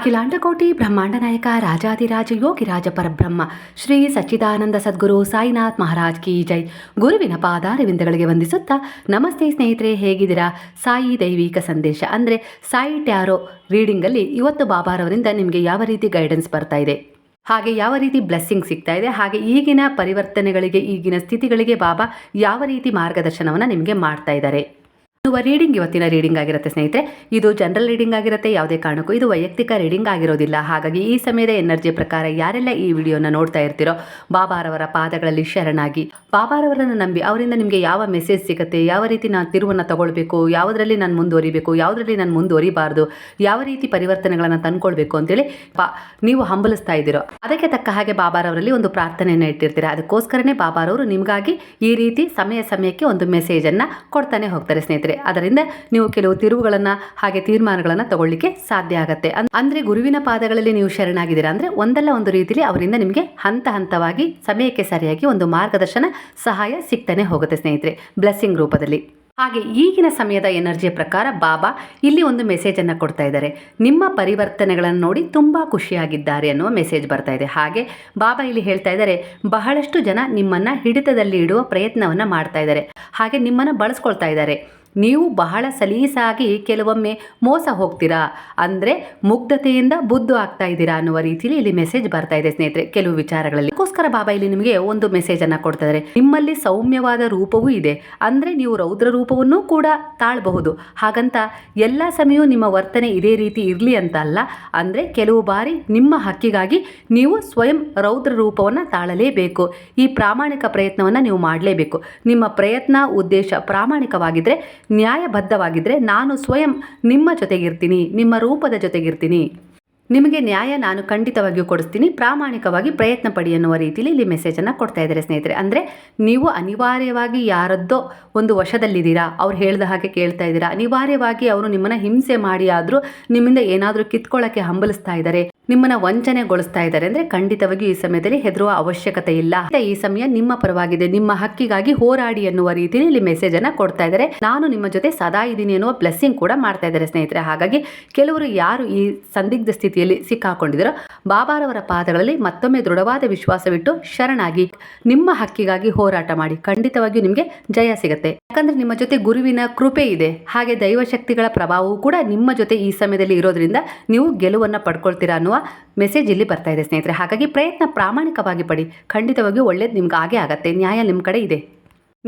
ಅಖಿಲಾಂಡಕೋಟಿ ಬ್ರಹ್ಮಾಂಡ ನಾಯಕ ರಾಜಾದಿರಾಜ ಯೋಗಿರಾಜ ಪರಬ್ರಹ್ಮ, ಶ್ರೀ ಸಚ್ಚಿದಾನಂದ ಸದ್ಗುರು ಸಾಯಿನಾಥ್ ಮಹಾರಾಜ್ ಕಿ ಜೈ. ಗುರುವಿನ ಪಾದಾರವಿಂದಗಳಿಗೆ ವಂದಿಸುತ್ತಾ, ನಮಸ್ತೆ ಸ್ನೇಹಿತರೆ, ಹೇಗಿದ್ದೀರಾ? ಸಾಯಿ ದೈವಿಕ ಸಂದೇಶ ಅಂದರೆ ಸಾಯಿ ಟ್ಯಾರೋ ರೀಡಿಂಗಲ್ಲಿ ಇವತ್ತು ಬಾಬಾರವರಿಂದ ನಿಮಗೆ ಯಾವ ರೀತಿ ಗೈಡೆನ್ಸ್ ಬರ್ತಾ ಇದೆ? ಹಾಗೆ ಯಾವ ರೀತಿ ಬ್ಲೆಸ್ಸಿಂಗ್ ಸಿಗ್ತಾ ಇದೆ? ಹಾಗೆ ಈಗಿನ ಪರಿವರ್ತನೆಗಳಿಗೆ, ಈಗಿನ ಸ್ಥಿತಿಗಳಿಗೆ ಬಾಬಾ ಯಾವ ರೀತಿ ಮಾರ್ಗದರ್ಶನವನ್ನು ನಿಮಗೆ ಮಾಡ್ತಾ ಇದ್ದಾರೆ? ಇರುವ ರೀಡಿಂಗ್ ಇವತ್ತಿನ ರೀಡಿಂಗ್ ಆಗಿರುತ್ತೆ ಸ್ನೇಹಿತರೆ. ಇದು ಜನರಲ್ ರೀಡಿಂಗ್ ಆಗಿರುತ್ತೆ, ಯಾವುದೇ ಕಾರಣಕ್ಕೂ ಇದು ವೈಯಕ್ತಿಕ ರೀಡಿಂಗ್ ಆಗಿರೋದಿಲ್ಲ. ಹಾಗಾಗಿ ಈ ಸಮಯದ ಎನರ್ಜಿ ಪ್ರಕಾರ ಯಾರೆಲ್ಲ ಈ ವಿಡಿಯೋನ ನೋಡ್ತಾ ಇರ್ತೀರೋ, ಬಾಬಾರವರ ಪಾದಗಳಲ್ಲಿ ಶರಣಾಗಿ, ಬಾಬಾರವರನ್ನು ನಂಬಿ ಅವರಿಂದ ನಿಮಗೆ ಯಾವ ಮೆಸೇಜ್ ಸಿಗುತ್ತೆ, ಯಾವ ರೀತಿ ನಾನು ತಿರುವನ್ನು ತಗೊಳ್ಬೇಕು, ಯಾವುದರಲ್ಲಿ ನಾನು ಮುಂದುವರಿಬೇಕು, ಯಾವುದರಲ್ಲಿ ನಾನು ಮುಂದುವರಿಬಾರ್ದು, ಯಾವ ರೀತಿ ಪರಿವರ್ತನೆಗಳನ್ನು ತಂದ್ಕೊಳ್ಬೇಕು ಅಂತೇಳಿ ನೀವು ಹಂಬಲಿಸ್ತಾ ಇದ್ದೀರೋ, ಅದಕ್ಕೆ ತಕ್ಕ ಹಾಗೆ ಬಾಬಾರವರಲ್ಲಿ ಒಂದು ಪ್ರಾರ್ಥನೆಯನ್ನು ಇಟ್ಟಿರ್ತೀರಾ. ಅದಕ್ಕೋಸ್ಕರನೇ ಬಾಬಾರವರು ನಿಮಗಾಗಿ ಈ ರೀತಿ ಸಮಯ ಸಮಯಕ್ಕೆ ಒಂದು ಮೆಸೇಜನ್ನು ಕೊಡ್ತಾನೆ ಹೋಗ್ತಾರೆ ಸ್ನೇಹಿತರೆ. ಅದರಿಂದ ನೀವು ಕೆಲವು ತಿರುವುಗಳನ್ನು ಹಾಗೆ ತೀರ್ಮಾನಗಳನ್ನು ತಗೊಳ್ಳಿಕ್ಕೆ ಸಾಧ್ಯ ಆಗುತ್ತೆ. ಅಂದ್ರೆ ಗುರುವಿನ ಪಾದಗಳಲ್ಲಿ ನೀವು ಶರಣಾಗಿದ್ದೀರಾ ಅಂದ್ರೆ ಒಂದಲ್ಲ ಒಂದು ರೀತಿಯಲ್ಲಿ ಅವರಿಂದ ನಿಮಗೆ ಹಂತ ಹಂತವಾಗಿ ಸಮಯಕ್ಕೆ ಸರಿಯಾಗಿ ಒಂದು ಮಾರ್ಗದರ್ಶನ ಸಹಾಯ ಸಿಗ್ತಾನೆ ಹೋಗುತ್ತೆ ಸ್ನೇಹಿತರೆ ಬ್ಲೆಸ್ಸಿಂಗ್ ರೂಪದಲ್ಲಿ. ಹಾಗೆ ಈಗಿನ ಸಮಯದ ಎನರ್ಜಿಯ ಪ್ರಕಾರ ಬಾಬಾ ಇಲ್ಲಿ ಒಂದು ಮೆಸೇಜ್ ಅನ್ನು ಕೊಡ್ತಾ ಇದ್ದಾರೆ. ನಿಮ್ಮ ಪರಿವರ್ತನೆಗಳನ್ನು ನೋಡಿ ತುಂಬ ಖುಷಿಯಾಗಿದ್ದಾರೆ ಅನ್ನುವ ಮೆಸೇಜ್ ಬರ್ತಾ ಇದೆ. ಹಾಗೆ ಬಾಬಾ ಇಲ್ಲಿ ಹೇಳ್ತಾ ಇದ್ದಾರೆ, ಬಹಳಷ್ಟು ಜನ ನಿಮ್ಮನ್ನು ಹಿಡಿತದಲ್ಲಿ ಇಡುವ ಪ್ರಯತ್ನವನ್ನು ಮಾಡ್ತಾ ಇದ್ದಾರೆ. ಹಾಗೆ ನಿಮ್ಮನ್ನು ಬಳಸ್ಕೊಳ್ತಾ ಇದ್ದಾರೆ. ನೀವು ಬಹಳ ಸಲೀಸಾಗಿ ಕೆಲವೊಮ್ಮೆ ಮೋಸ ಹೋಗ್ತೀರಾ? ಅಂದರೆ ಮುಗ್ಧತೆಯಿಂದ ಬುದ್ಧು ಆಗ್ತಾ ಇದ್ದೀರಾ ಅನ್ನುವ ರೀತಿಯಲ್ಲಿ ಇಲ್ಲಿ ಮೆಸೇಜ್ ಬರ್ತಾ ಇದೆ ಸ್ನೇಹಿತರೆ, ಕೆಲವು ವಿಚಾರಗಳಲ್ಲಿ. ಅದಕ್ಕೋಸ್ಕರ ಬಾಬಾ ಇಲ್ಲಿ ನಿಮಗೆ ಒಂದು ಮೆಸೇಜ್ ಅನ್ನು ಕೊಡ್ತಾ ಇದ್ದಾರೆ. ನಿಮ್ಮಲ್ಲಿ ಸೌಮ್ಯವಾದ ರೂಪವೂ ಇದೆ. ಅಂದರೆ ನೀವು ರೌದ್ರ ರೂಪವನ್ನೂ ಕೂಡ ತಾಳಬಹುದು. ಹಾಗಂತ ಎಲ್ಲ ಸಮಯವೂ ನಿಮ್ಮ ವರ್ತನೆ ಇದೇ ರೀತಿ ಇರಲಿ ಅಂತ ಅಲ್ಲ ಅಂದರೆ ಕೆಲವು ಬಾರಿ ನಿಮ್ಮ ಹಕ್ಕಿಗಾಗಿ ನೀವು ಸ್ವಯಂ ರೌದ್ರ ರೂಪವನ್ನು ತಾಳಲೇಬೇಕು. ಈ ಪ್ರಾಮಾಣಿಕ ಪ್ರಯತ್ನವನ್ನು ನೀವು ಮಾಡಲೇಬೇಕು. ನಿಮ್ಮ ಪ್ರಯತ್ನ, ಉದ್ದೇಶ ಪ್ರಾಮಾಣಿಕವಾಗಿದ್ದರೆ ನ್ಯಾಯಬದ್ಧವಾಗಿದ್ದರೆ ನಾನು ಸ್ವಯಂ ನಿಮ್ಮ ಜೊತೆಗಿರ್ತೀನಿ ನಿಮ್ಮ ರೂಪದ ಜೊತೆಗಿರ್ತೀನಿ. ನಿಮಗೆ ನ್ಯಾಯ ನಾನು ಖಂಡಿತವಾಗಿಯೂ ಕೊಡಿಸ್ತೀನಿ. ಪ್ರಾಮಾಣಿಕವಾಗಿ ಪ್ರಯತ್ನ ಪಡಿ ಅನ್ನುವ ರೀತಿಯಲ್ಲಿ ಇಲ್ಲಿ ಮೆಸೇಜನ್ನು ಕೊಡ್ತಾ ಇದ್ದಾರೆ ಸ್ನೇಹಿತರೆ. ಅಂದರೆ ನೀವು ಅನಿವಾರ್ಯವಾಗಿ ಯಾರದ್ದೋ ಒಂದು ವಶದಲ್ಲಿದ್ದೀರಾ, ಅವ್ರು ಹೇಳಿದ ಹಾಗೆ ಕೇಳ್ತಾ ಇದ್ದೀರಾ, ಅನಿವಾರ್ಯವಾಗಿ ಅವರು ನಿಮ್ಮನ್ನು ಹಿಂಸೆ ಮಾಡಿ ಆದರೂ ನಿಮ್ಮಿಂದ ಏನಾದರೂ ಕಿತ್ಕೊಳ್ಳೋಕ್ಕೆ ಹಂಬಲಿಸ್ತಾ ಇದ್ದಾರೆ, ನಿಮ್ಮನ್ನ ವಂಚನೆಗೊಳಿಸ್ತಾ ಇದ್ದಾರೆ ಅಂದರೆ ಖಂಡಿತವಾಗಿಯೂ ಈ ಸಮಯದಲ್ಲಿ ಹೆದರುವ ಅವಶ್ಯಕತೆ ಇಲ್ಲ. ಈ ಸಮಯ ನಿಮ್ಮ ಪರವಾಗಿದೆ, ನಿಮ್ಮ ಹಕ್ಕಿಗಾಗಿ ಹೋರಾಡಿ ಅನ್ನುವ ರೀತಿಯಲ್ಲಿ ಇಲ್ಲಿ ಮೆಸೇಜ್ ಅನ್ನ ಕೊಡ್ತಾ ಇದ್ದಾರೆ. ನಾನು ನಿಮ್ಮ ಜೊತೆ ಸದಾ ಇದ್ದೀನಿ ಅನ್ನುವ ಬ್ಲೆಸ್ಸಿಂಗ್ ಕೂಡ ಮಾಡ್ತಾ ಇದ್ದಾರೆ ಸ್ನೇಹಿತರೆ. ಹಾಗಾಗಿ ಕೆಲವರು ಯಾರು ಈ ಸಂದಿಗ್ಧ ಸ್ಥಿತಿಯಲ್ಲಿ ಸಿಕ್ಕಾಕೊಂಡಿದ್ದರು. ಬಾಬಾರವರ ಪಾದಗಳಲ್ಲಿ ಮತ್ತೊಮ್ಮೆ ದೃಢವಾದ ವಿಶ್ವಾಸವಿಟ್ಟು ಶರಣಾಗಿ ನಿಮ್ಮ ಹಕ್ಕಿಗಾಗಿ ಹೋರಾಟ ಮಾಡಿ. ಖಂಡಿತವಾಗಿಯೂ ನಿಮಗೆ ಜಯ ಸಿಗುತ್ತೆ. ಯಾಕಂದ್ರೆ ನಿಮ್ಮ ಜೊತೆ ಗುರುವಿನ ಕೃಪೆ ಇದೆ. ಹಾಗೆ ದೈವಶಕ್ತಿಗಳ ಪ್ರಭಾವವು ಕೂಡ ನಿಮ್ಮ ಜೊತೆ ಈ ಸಮಯದಲ್ಲಿ ಇರೋದ್ರಿಂದ ನೀವು ಗೆಲುವನ್ನು ಪಡ್ಕೊಳ್ತೀರಾ ಅನ್ನುವ ಮೆಸೇಜ್ ಇಲ್ಲಿ ಬರ್ತಾ ಇದೆ ಸ್ನೇಹಿತರೆ. ಹಾಗಾಗಿ ಪ್ರಯತ್ನ ಪ್ರಾಮಾಣಿಕವಾಗಿ ಪಡಿ. ಖಂಡಿತವಾಗಿಯೂ ಒಳ್ಳೇದು ನಿಮ್ಗೆ ಆಗೇ ಆಗತ್ತೆ. ನ್ಯಾಯ ನಿಮ್ಮ ಕಡೆ ಇದೆ.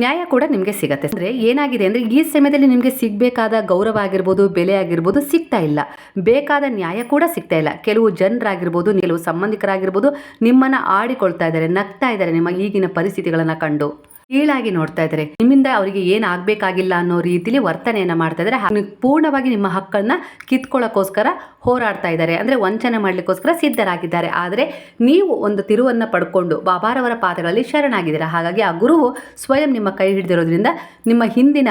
ನ್ಯಾಯ ಕೂಡ ನಿಮಗೆ ಸಿಗತ್ತೆ. ಅಂದರೆ ಏನಾಗಿದೆ ಅಂದರೆ ಈ ಸಮಯದಲ್ಲಿ ನಿಮಗೆ ಸಿಗಬೇಕಾದ ಗೌರವ ಆಗಿರ್ಬೋದು, ಬೆಲೆ ಆಗಿರ್ಬೋದು ಸಿಗ್ತಾ ಇಲ್ಲ. ಬೇಕಾದ ನ್ಯಾಯ ಕೂಡ ಸಿಗ್ತಾ ಇಲ್ಲ. ಕೆಲವು ಜನರಾಗಿರ್ಬೋದು, ಕೆಲವು ಸಂಬಂಧಿಕರಾಗಿರ್ಬೋದು ನಿಮ್ಮನ್ನು ಆಡಿಕೊಳ್ತಾ ಇದ್ದಾರೆ, ನಗ್ತಾ ಇದ್ದಾರೆ ನಿಮ್ಮ ಈಗಿನ ಪರಿಸ್ಥಿತಿಗಳನ್ನು ಕಂಡು. ಕೀಳಾಗಿ ನೋಡ್ತಾ ಇದ್ದಾರೆ. ನಿಮ್ಮಿಂದ ಅವರಿಗೆ ಏನು ಆಗಬೇಕಾಗಿಲ್ಲ ಅನ್ನೋ ರೀತಿಲಿ ವರ್ತನೆಯನ್ನು ಮಾಡ್ತಾ ಇದ್ದಾರೆ. ಪೂರ್ಣವಾಗಿ ನಿಮ್ಮ ಹಕ್ಕನ್ನ ಕಿತ್ಕೊಳ್ಳೋಕ್ಕೋಸ್ಕರ ಹೋರಾಡ್ತಾ ಇದ್ದಾರೆ. ಅಂದರೆ ವಂಚನೆ ಮಾಡ್ಲಿಕ್ಕೋಸ್ಕರ ಸಿದ್ಧರಾಗಿದ್ದಾರೆ. ಆದರೆ ನೀವು ಒಂದು ತಿರುವನ್ನು ಪಡ್ಕೊಂಡು ಬಾಬಾರವರ ಪಾದಗಳಲ್ಲಿ ಶರಣಾಗಿದ್ದೀರಾ? ಹಾಗಾಗಿ ಆ ಗುರುವು ಸ್ವಯಂ ನಿಮ್ಮ ಕೈ ಹಿಡಿದಿರೋದ್ರಿಂದ ನಿಮ್ಮ ಹಿಂದಿನ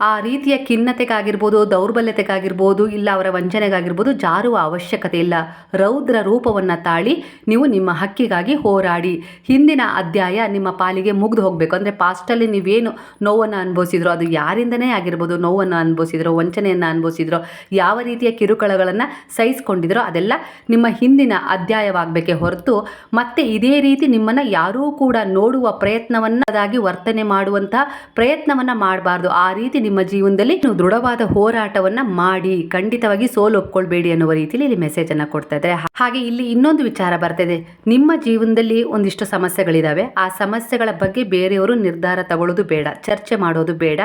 ಆ ರೀತಿಯ ಖಿನ್ನತೆಗಾಗಿರ್ಬೋದು, ದೌರ್ಬಲ್ಯತೆಗಾಗಿರ್ಬೋದು, ಇಲ್ಲ ಅವರ ವಂಚನೆಗಾಗಿರ್ಬೋದು ಜಾರುವ ಅವಶ್ಯಕತೆ ಇಲ್ಲ. ರೌದ್ರ ರೂಪವನ್ನು ತಾಳಿ ನೀವು ನಿಮ್ಮ ಹಕ್ಕಿಗಾಗಿ ಹೋರಾಡಿ. ಹಿಂದಿನ ಅಧ್ಯಾಯ ನಿಮ್ಮ ಪಾಲಿಗೆ ಮುಗಿದು ಹೋಗಬೇಕು. ಅಂದರೆ ಪಾಸ್ಟಲ್ಲಿ ನೀವೇನು ನೋವನ್ನು ಅನುಭವಿಸಿದ್ರೋ, ಅದು ಯಾರಿಂದನೇ ಆಗಿರ್ಬೋದು, ನೋವನ್ನು ಅನುಭವಿಸಿದ್ರೋ, ವಂಚನೆಯನ್ನು ಅನುಭವಿಸಿದ್ರೋ, ಯಾವ ರೀತಿಯ ಕಿರುಕುಳಗಳನ್ನು ಸಹಿಸ್ಕೊಂಡಿದ್ರೋ, ಅದೆಲ್ಲ ನಿಮ್ಮ ಹಿಂದಿನ ಅಧ್ಯಾಯವಾಗಬೇಕೇ ಹೊರತು ಮತ್ತೆ ಇದೇ ರೀತಿ ನಿಮ್ಮನ್ನು ಯಾರೂ ಕೂಡ ನೋಡುವ ಪ್ರಯತ್ನವನ್ನದಾಗಿ ವರ್ತನೆ ಮಾಡುವಂತಹ ಪ್ರಯತ್ನವನ್ನು ಮಾಡಬಾರ್ದು. ಆ ರೀತಿ ನಿಮ್ಮ ಜೀವನದಲ್ಲಿ ನೀವು ದೃಢವಾದ ಹೋರಾಟವನ್ನ ಮಾಡಿ, ಖಂಡಿತವಾಗಿ ಸೋಲು ಒಪ್ಕೊಳ್ಬೇಡಿ ಅನ್ನುವ ರೀತಿಯಲ್ಲಿ ಇಲ್ಲಿ ಮೆಸೇಜ್ ಅನ್ನ ಕೊಡ್ತಾ ಇದ್ದಾರೆ. ಹಾಗೆ ಇಲ್ಲಿ ಇನ್ನೊಂದು ವಿಚಾರ ಬರ್ತಿದೆ ನಿಮ್ಮ ಜೀವನದಲ್ಲಿ ಒಂದಿಷ್ಟು ಸಮಸ್ಯೆಗಳಿದಾವೆ. ಆ ಸಮಸ್ಯೆಗಳ ಬಗ್ಗೆ ಬೇರೆಯವರು ನಿರ್ಧಾರ ತಗೊಳ್ಳೋದು ಬೇಡ, ಚರ್ಚೆ ಮಾಡೋದು ಬೇಡ.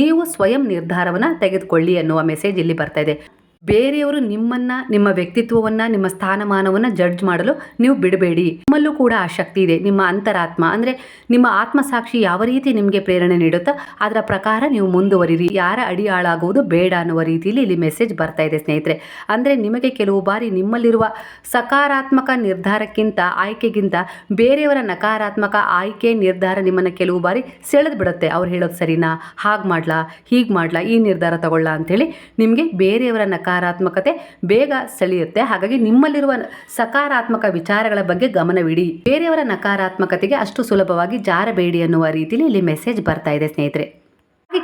ನೀವು ಸ್ವಯಂ ನಿರ್ಧಾರವನ್ನ ತೆಗೆದುಕೊಳ್ಳಿ ಅನ್ನುವ ಮೆಸೇಜ್ ಇಲ್ಲಿ ಬರ್ತಾ ಇದೆ. ಬೇರೆಯವರು ನಿಮ್ಮನ್ನ, ನಿಮ್ಮ ವ್ಯಕ್ತಿತ್ವವನ್ನ, ನಿಮ್ಮ ಸ್ಥಾನಮಾನವನ್ನ ಜಡ್ಜ್ ಮಾಡಲು ನೀವು ಬಿಡಬೇಡಿ. ನಿಮ್ಮಲ್ಲೂ ಕೂಡ ಆ ಶಕ್ತಿ ಇದೆ, ನಿಮ್ಮ ಅಂತರಾತ್ಮ. ಅಂದ್ರೆ ನಿಮ್ಮ ಆತ್ಮಸಾಕ್ಷಿ ಯಾವ ರೀತಿ ನಿಮಗೆ ಪ್ರೇರಣೆ ನೀಡುತ್ತೋ ಅದರ ಪ್ರಕಾರ ನೀವು ಮುಂದುವರಿರಿ. ಯಾರ ಅಡಿಯಾಳಾಗುವುದು ಬೇಡ ಅನ್ನುವ ರೀತಿಯಲ್ಲಿ ಇಲ್ಲಿ ಮೆಸೇಜ್ ಬರ್ತಾ ಇದೆ ಸ್ನೇಹಿತರೆ. ಅಂದ್ರೆ ನಿಮಗೆ ಕೆಲವು ಬಾರಿ ನಿಮ್ಮಲ್ಲಿರುವ ಸಕಾರಾತ್ಮಕ ನಿರ್ಧಾರಕ್ಕಿಂತ, ಆಯ್ಕೆಗಿಂತ ಬೇರೆಯವರ ನಕಾರಾತ್ಮಕ ಆಯ್ಕೆ, ನಿರ್ಧಾರ ನಿಮ್ಮನ್ನು ಕೆಲವು ಬಾರಿ ಸೆಳೆದು ಬಿಡುತ್ತೆ. ಅವ್ರು ಹೇಳೋದು ಸರಿನಾ? ಹಾಗೆ ಮಾಡ್ಲಾ? ಹೀಗೆ ಮಾಡ್ಲಾ? ಈ ನಿರ್ಧಾರ ತಗೊಳ್ಳ ಅಂತೇಳಿ ನಿಮಗೆ ಬೇರೆಯವರ ನಕಾರಾತ್ಮಕತೆ ಬೇಗ ಸೆಳೆಯುತ್ತೆ. ಹಾಗಾಗಿ ನಿಮ್ಮಲ್ಲಿರುವ ಸಕಾರಾತ್ಮಕ ವಿಚಾರಗಳ ಬಗ್ಗೆ ಗಮನವಿಡಿ. ಬೇರೆಯವರ ನಕಾರಾತ್ಮಕತೆಗೆ ಅಷ್ಟು ಸುಲಭವಾಗಿ ಜಾರಬೇಡಿ ಅನ್ನುವ ರೀತಿಯಲ್ಲಿ ಇಲ್ಲಿ ಮೆಸೇಜ್ ಬರ್ತಾ ಇದೆ ಸ್ನೇಹಿತರೆ.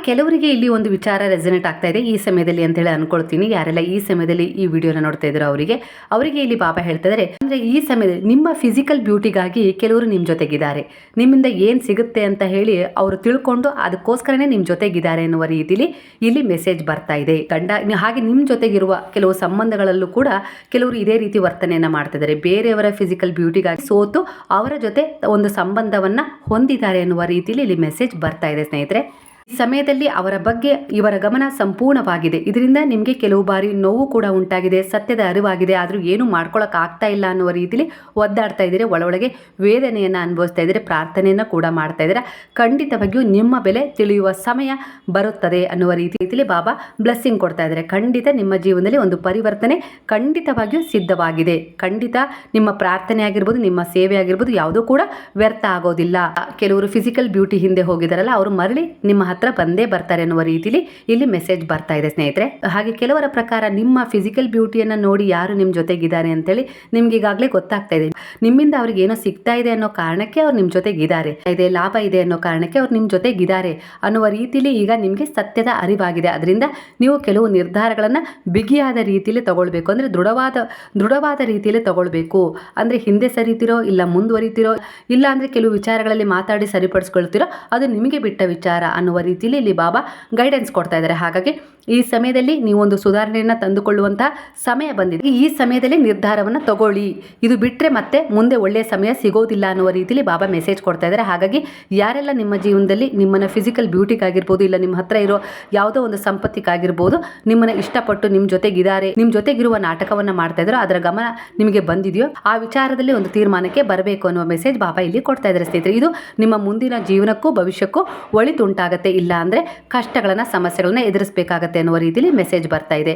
ಕೆಲವರಿಗೆ ಇಲ್ಲಿ ಒಂದು ವಿಚಾರ ರೆಸನೇಟ್ ಆಗ್ತಾ ಇದೆ. ಈ ಸಮಯದಲ್ಲಿ ಅಂತ ಹೇಳಿ ಅನ್ಕೊಳ್ತೀನಿ. ಯಾರೆಲ್ಲ ಈ ಸಮಯದಲ್ಲಿ ಈ ವಿಡಿಯೋನ ನೋಡ್ತಾ ಇದ್ರು ಅವರಿಗೆ ಅವರಿಗೆ ಇಲ್ಲಿ ಬಾಬಾ ಹೇಳ್ತಾ ಇದ್ದಾರೆ ಅಂದ್ರೆ ಈ ಸಮಯದಲ್ಲಿ ನಿಮ್ಮ ಫಿಸಿಕಲ್ ಬ್ಯೂಟಿಗಾಗಿ ಕೆಲವರು ನಿಮ್ಮ ಜೊತೆಗಿದ್ದಾರೆ. ನಿಮ್ಮಿಂದ ಏನು ಸಿಗುತ್ತೆ ಅಂತ ಹೇಳಿ ಅವರು ತಿಳ್ಕೊಂಡು ಅದಕ್ಕೋಸ್ಕರನೇ ನಿಮ್ಮ ಜೊತೆಗಿದ್ದಾರೆ ಎನ್ನುವ ರೀತಿಲಿ ಇಲ್ಲಿ ಮೆಸೇಜ್ ಬರ್ತಾ ಇದೆ. ಗಂಡ, ಹಾಗೆ ನಿಮ್ಮ ಜೊತೆಗಿರುವ ಕೆಲವು ಸಂಬಂಧಗಳಲ್ಲೂ ಕೂಡ ಕೆಲವರು ಇದೇ ರೀತಿ ವರ್ತನೆಯನ್ನ ಮಾಡ್ತಿದ್ದಾರೆ ಬೇರೆಯವರ ಫಿಸಿಕಲ್ ಬ್ಯೂಟಿಗಾಗಿ ಸೋತು ಅವರ ಜೊತೆ ಒಂದು ಸಂಬಂಧವನ್ನ ಹೊಂದಿದ್ದಾರೆ ಎನ್ನುವ ರೀತಿಲಿ ಇಲ್ಲಿ ಮೆಸೇಜ್ ಬರ್ತಾ ಇದೆ ಸ್ನೇಹಿತರೆ. ಈ ಸಮಯದಲ್ಲಿ ಅವರ ಬಗ್ಗೆ ಇವರ ಗಮನ ಸಂಪೂರ್ಣವಾಗಿದೆ. ಇದರಿಂದ ನಿಮಗೆ ಕೆಲವು ಬಾರಿ ನೋವು ಕೂಡ ಉಂಟಾಗಿದೆ, ಸತ್ಯದ ಅರಿವಾಗಿದೆ. ಆದರೂ ಏನು ಮಾಡ್ಕೊಳಕ್ ಆಗ್ತಾ ಇಲ್ಲ ಅನ್ನುವ ರೀತಿಲಿ ಒದ್ದಾಡ್ತಾ ಇದ್ದೀರಿ. ಒಳೊಳಗೆ ವೇದನೆಯನ್ನು ಅನುಭವಿಸ್ತಾ ಇದ್ದೀರಿ, ಪ್ರಾರ್ಥನೆಯನ್ನು ಕೂಡ ಮಾಡ್ತಾ ಇದ್ದೀರಾ. ಖಂಡಿತವಾಗಿಯೂ ನಿಮ್ಮ ಬೆಲೆ ತಿಳಿಯುವ ಸಮಯ ಬರುತ್ತದೆ ಅನ್ನುವ ರೀತಿಯಲ್ಲಿ ಬಾಬಾ ಬ್ಲೆಸ್ಸಿಂಗ್ ಕೊಡ್ತಾ ಇದ್ದಾರೆ. ಖಂಡಿತ ನಿಮ್ಮ ಜೀವನದಲ್ಲಿ ಒಂದು ಪರಿವರ್ತನೆ ಖಂಡಿತವಾಗಿಯೂ ಸಿದ್ಧವಾಗಿದೆ. ಖಂಡಿತ ನಿಮ್ಮ ಪ್ರಾರ್ಥನೆ ಆಗಿರ್ಬೋದು, ನಿಮ್ಮ ಸೇವೆ ಆಗಿರ್ಬೋದು ಯಾವುದೂ ಕೂಡ ವ್ಯರ್ಥ ಆಗೋದಿಲ್ಲ. ಕೆಲವರು ಫಿಸಿಕಲ್ ಬ್ಯೂಟಿ ಹಿಂದೆ ಹೋಗಿದಾರಲ್ಲ, ಅವರು ಮರಳಿ ನಿಮ್ಮ ಹತ್ರ ಬಂದೇ ಬರ್ತಾರೆ ಅನ್ನುವ ರೀತಿಲಿ ಇಲ್ಲಿ ಮೆಸೇಜ್ ಬರ್ತಾ ಇದೆ ಸ್ನೇಹಿತರೆ. ಹಾಗೆ ಕೆಲವರ ಪ್ರಕಾರ ನಿಮ್ಮ ಫಿಸಿಕಲ್ ಬ್ಯೂಟಿಯನ್ನು ನೋಡಿ ಯಾರು ನಿಮ್ಮ ಜೊತೆಗಿದ್ದಾರೆ ಅಂತೇಳಿ ನಿಮ್ಗೆ ಈಗಾಗಲೇ ಗೊತ್ತಾಗ್ತಾ ಇದೆ. ನಿಮ್ಮಿಂದ ಅವ್ರಿಗೆ ಏನೋ ಸಿಗ್ತಾ ಇದೆ ಅನ್ನೋ ಕಾರಣಕ್ಕೆ ಅವ್ರು ನಿಮ್ಮ ಜೊತೆಗಿದ್ದಾರೆ. ಇದೆ ಲಾಭ ಇದೆ ಅನ್ನೋ ಕಾರಣಕ್ಕೆ ಅವ್ರು ನಿಮ್ಮ ಜೊತೆಗಿದ್ದಾರೆ ಅನ್ನುವ ರೀತಿಲಿ ಈಗ ನಿಮಗೆ ಸತ್ಯದ ಅರಿವಾಗಿದೆ. ಅದರಿಂದ ನೀವು ಕೆಲವು ನಿರ್ಧಾರಗಳನ್ನು ಬಿಗಿಯಾದ ರೀತಿಯಲ್ಲಿ ತಗೊಳ್ಬೇಕು. ಅಂದರೆ ದೃಢವಾದ ದೃಢವಾದ ರೀತಿಯಲ್ಲಿ ತಗೊಳ್ಬೇಕು. ಅಂದರೆ ಹಿಂದೆ ಸರಿತಿರೋ ಇಲ್ಲ ಮುಂದುವರಿತಿರೋ ಇಲ್ಲ ಅಂದರೆ ಕೆಲವು ವಿಚಾರಗಳಲ್ಲಿ ಮಾತಾಡಿ ಸರಿಪಡಿಸ್ಕೊಳ್ತಿರೋ ಅದು ನಿಮಗೆ ಬಿಟ್ಟ ವಿಚಾರ ಅನ್ನುವ ರೀತಿಯಲ್ಲಿ ಇಲ್ಲಿ ಬಾಬಾ ಗೈಡೆನ್ಸ್ ಕೊಡ್ತಾ ಇದ್ದಾರೆ. ಹಾಗಾಗಿ ಈ ಸಮಯದಲ್ಲಿ ನೀವೊಂದು ಸುಧಾರಣೆಯನ್ನು ತಂದುಕೊಳ್ಳುವಂತಹ ಸಮಯ ಬಂದಿದೆ. ಈ ಸಮಯದಲ್ಲಿ ನಿರ್ಧಾರವನ್ನು ತಗೊಳ್ಳಿ. ಇದು ಬಿಟ್ಟರೆ ಮತ್ತೆ ಮುಂದೆ ಒಳ್ಳೆಯ ಸಮಯ ಸಿಗೋದಿಲ್ಲ ಅನ್ನುವ ರೀತಿಯಲ್ಲಿ ಬಾಬಾ ಮೆಸೇಜ್ ಕೊಡ್ತಾ ಇದ್ದಾರೆ. ಹಾಗಾಗಿ ಯಾರೆಲ್ಲ ನಿಮ್ಮ ಜೀವನದಲ್ಲಿ ನಿಮ್ಮನ್ನ ಫಿಸಿಕಲ್ ಬ್ಯೂಟಿಗಾಗಿರ್ಬೋದು ಇಲ್ಲ ನಿಮ್ಮ ಹತ್ರ ಇರೋ ಯಾವುದೋ ಒಂದು ಸಂಪತ್ತಿಗಾಗಿರ್ಬೋದು ನಿಮ್ಮನ್ನ ಇಷ್ಟಪಟ್ಟು ನಿಮ್ಮ ಜೊತೆಗಿದ್ದಾರೆ ನಿಮ್ಮ ಜೊತೆಗಿರುವ ನಾಟಕವನ್ನು ಮಾಡ್ತಾ ಇದ್ರು ಅದರ ಗಮನ ನಿಮಗೆ ಬಂದಿದೆಯೋ, ಆ ವಿಚಾರದಲ್ಲಿ ಒಂದು ತೀರ್ಮಾನಕ್ಕೆ ಬರಬೇಕು ಅನ್ನುವ ಮೆಸೇಜ್ ಬಾಬಾ ಇಲ್ಲಿ ಕೊಡ್ತಾ ಇದ್ದಾರೆ ಸ್ನೇಹಿತರೆ. ಇದು ನಿಮ್ಮ ಮುಂದಿನ ಜೀವನಕ್ಕೂ ಭವಿಷ್ಯಕ್ಕೂ ಒಳಿತುಂಟಾಗತ್ತೆ. ಇಲ್ಲ ಅಂದರೆ ಕಷ್ಟಗಳನ್ನು, ಸಮಸ್ಯೆಗಳನ್ನ ಎದುರಿಸಬೇಕಾಗತ್ತೆ ಅನ್ನುವ ರೀತಿಯಲ್ಲಿ ಮೆಸೇಜ್ ಬರ್ತಾ ಇದೆ.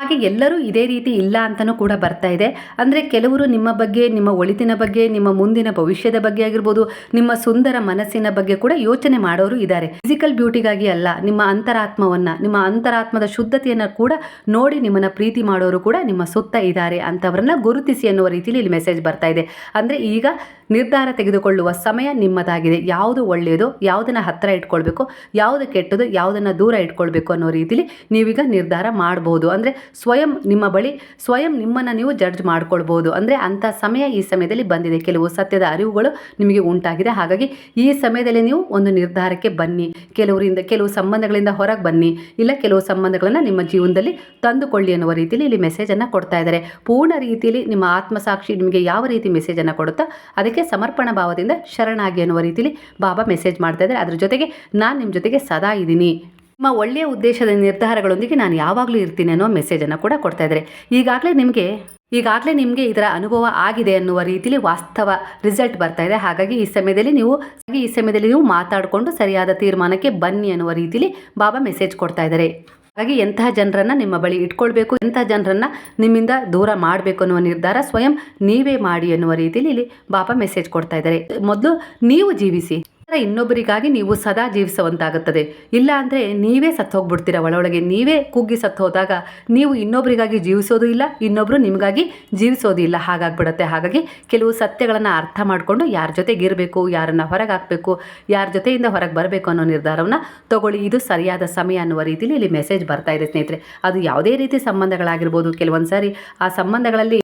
ಹಾಗೆ ಎಲ್ಲರೂ ಇದೇ ರೀತಿ ಇಲ್ಲ ಅಂತಲೂ ಕೂಡ ಬರ್ತಾ ಇದೆ. ಅಂದರೆ ಕೆಲವರು ನಿಮ್ಮ ಬಗ್ಗೆ, ನಿಮ್ಮ ಒಳಿತಿನ ಬಗ್ಗೆ, ನಿಮ್ಮ ಮುಂದಿನ ಭವಿಷ್ಯದ ಬಗ್ಗೆ ಆಗಿರ್ಬೋದು, ನಿಮ್ಮ ಸುಂದರ ಮನಸ್ಸಿನ ಬಗ್ಗೆ ಕೂಡ ಯೋಚನೆ ಮಾಡೋರು ಇದ್ದಾರೆ. ಫಿಸಿಕಲ್ ಬ್ಯೂಟಿಗಾಗಿ ಅಲ್ಲ, ನಿಮ್ಮ ಅಂತರಾತ್ಮವನ್ನು, ನಿಮ್ಮ ಅಂತರಾತ್ಮದ ಶುದ್ಧತೆಯನ್ನು ಕೂಡ ನೋಡಿ ನಿಮ್ಮನ್ನು ಪ್ರೀತಿ ಮಾಡೋರು ಕೂಡ ನಿಮ್ಮ ಸುತ್ತ ಇದ್ದಾರೆ ಅಂತವರನ್ನ ಗುರುತಿಸಿ ಅನ್ನುವ ರೀತಿಯಲ್ಲಿ ಇಲ್ಲಿ ಮೆಸೇಜ್ ಬರ್ತಾ ಇದೆ. ಅಂದರೆ ಈಗ ನಿರ್ಧಾರ ತೆಗೆದುಕೊಳ್ಳುವ ಸಮಯ ನಿಮ್ಮದಾಗಿದೆ. ಯಾವುದು ಒಳ್ಳೆಯದು, ಯಾವುದನ್ನು ಹತ್ತಿರ ಇಟ್ಕೊಳ್ಬೇಕು, ಯಾವುದು ಕೆಟ್ಟದು, ಯಾವುದನ್ನು ದೂರ ಇಟ್ಕೊಳ್ಬೇಕು ಅನ್ನೋ ರೀತಿಲಿ ನೀವೀಗ ನಿರ್ಧಾರ ಮಾಡ್ಬೋದು. ಅಂದರೆ ಸ್ವಯಂ ನಿಮ್ಮ ಬಳಿ, ಸ್ವಯಂ ನಿಮ್ಮನ್ನು ನೀವು ಜಡ್ಜ್ ಮಾಡ್ಕೊಳ್ಬೋದು. ಅಂದರೆ ಅಂಥ ಸಮಯ ಈ ಸಮಯದಲ್ಲಿ ಬಂದಿದೆ. ಕೆಲವು ಸತ್ಯದ ಅರಿವುಗಳು ನಿಮಗೆ ಉಂಟಾಗಿದೆ. ಹಾಗಾಗಿ ಈ ಸಮಯದಲ್ಲಿ ನೀವು ಒಂದು ನಿರ್ಧಾರಕ್ಕೆ ಬನ್ನಿ. ಕೆಲವರಿಂದ ಕೆಲವು ಸಂಬಂಧಗಳಿಂದ ಹೊರಗೆ ಬನ್ನಿ. ಇಲ್ಲ ಕೆಲವು ಸಂಬಂಧಗಳನ್ನು ನಿಮ್ಮ ಜೀವನದಲ್ಲಿ ತಂದುಕೊಳ್ಳಿ ಅನ್ನುವ ರೀತಿಯಲ್ಲಿ ಇಲ್ಲಿ ಮೆಸೇಜನ್ನು ಕೊಡ್ತಾ ಇದ್ದಾರೆ. ಪೂರ್ಣ ರೀತಿಯಲ್ಲಿ ನಿಮ್ಮ ಆತ್ಮಸಾಕ್ಷಿ ನಿಮಗೆ ಯಾವ ರೀತಿ ಮೆಸೇಜನ್ನು ಕೊಡುತ್ತೋ, ಅದಕ್ಕೆ ಸಮರ್ಪಣಾ ಭಾವದಿಂದ ಶರಣಾಗಿ ಅನ್ನುವ ರೀತಿಲಿ ಬಾಬಾ ಮೆಸೇಜ್ ಮಾಡ್ತಾ ಇದ್ದಾರೆ. ಅದ್ರ ಜೊತೆಗೆ ನಾನು ನಿಮ್ಮ ಜೊತೆಗೆ ಸದಾ ಇದ್ದೀನಿ. ನಿಮ್ಮ ಒಳ್ಳೆಯ ಉದ್ದೇಶದ ನಿರ್ಧಾರಗಳೊಂದಿಗೆ ನಾನು ಯಾವಾಗಲೂ ಇರ್ತೀನಿ ಅನ್ನೋ ಮೆಸೇಜನ್ನು ಕೂಡ ಕೊಡ್ತಾ ಇದ್ದಾರೆ. ಈಗಾಗಲೇ ನಿಮಗೆ ಈಗಾಗಲೇ ನಿಮಗೆ ಇದರ ಅನುಭವ ಆಗಿದೆ ಅನ್ನುವ ರೀತಿಯಲ್ಲಿ ವಾಸ್ತವ ರಿಸಲ್ಟ್ ಬರ್ತಾ ಇದೆ. ಹಾಗಾಗಿ ಈ ಸಮಯದಲ್ಲಿ ನೀವು, ಈ ಸಮಯದಲ್ಲಿ ನೀವು ಮಾತಾಡಿಕೊಂಡು ಸರಿಯಾದ ತೀರ್ಮಾನಕ್ಕೆ ಬನ್ನಿ ಅನ್ನುವ ರೀತಿಯಲ್ಲಿ ಬಾಬಾ ಮೆಸೇಜ್ ಕೊಡ್ತಾ ಇದ್ದಾರೆ. ಹಾಗಾಗಿ ಎಂತಹ ಜನರನ್ನ ನಿಮ್ಮ ಬಳಿ ಇಟ್ಕೊಳ್ಬೇಕು, ಎಂತಹ ಜನರನ್ನ ನಿಮ್ಮಿಂದ ದೂರ ಮಾಡಬೇಕು ಅನ್ನುವ ನಿರ್ಧಾರ ಸ್ವಯಂ ನೀವೇ ಮಾಡಿ ಅನ್ನುವ ರೀತಿಯಲ್ಲಿ ಇಲ್ಲಿ ಬಾಬಾ ಮೆಸೇಜ್ ಕೊಡ್ತಾ ಇದ್ದಾರೆ. ಮೊದಲು ನೀವು ಜೀವಿಸಿ. ಇನ್ನೊಬ್ಬರಿಗಾಗಿ ನೀವು ಸದಾ ಜೀವಿಸುವಂತಾಗುತ್ತದೆ. ಇಲ್ಲ ಅಂದರೆ ನೀವೇ ಸತ್ತು ಹೋಗ್ಬಿಡ್ತೀರ ನೀವೇ ಕುಗ್ಗಿ ಸತ್ತು ಹೋದಾಗ ನೀವು ಇನ್ನೊಬ್ಬರಿಗಾಗಿ ಜೀವಿಸೋದು ಇಲ್ಲ ಇನ್ನೊಬ್ಬರು ನಿಮಗಾಗಿ ಜೀವಿಸೋದು ಇಲ್ಲ. ಹಾಗಾಗ್ಬಿಡುತ್ತೆ. ಹಾಗಾಗಿ ಕೆಲವು ಸತ್ಯಗಳನ್ನು ಅರ್ಥ ಮಾಡಿಕೊಂಡು ಯಾರ ಜೊತೆಗಿರಬೇಕು, ಯಾರನ್ನು ಹೊರಗೆ ಹಾಕಬೇಕು ಯಾರ ಜೊತೆಯಿಂದ ಹೊರಗೆ ಬರಬೇಕು ಅನ್ನೋ ನಿರ್ಧಾರವನ್ನು ತಗೊಳ್ಳಿ. ಇದು ಸರಿಯಾದ ಸಮಯ ಅನ್ನುವ ರೀತಿಯಲ್ಲಿ ಇಲ್ಲಿ ಮೆಸೇಜ್ ಬರ್ತಾ ಇದೆ ಸ್ನೇಹಿತರೆ. ಅದು ಯಾವುದೇ ರೀತಿ ಸಂಬಂಧಗಳಾಗಿರ್ಬೋದು. ಕೆಲವೊಂದು ಸಾರಿ ಆ ಸಂಬಂಧಗಳಲ್ಲಿ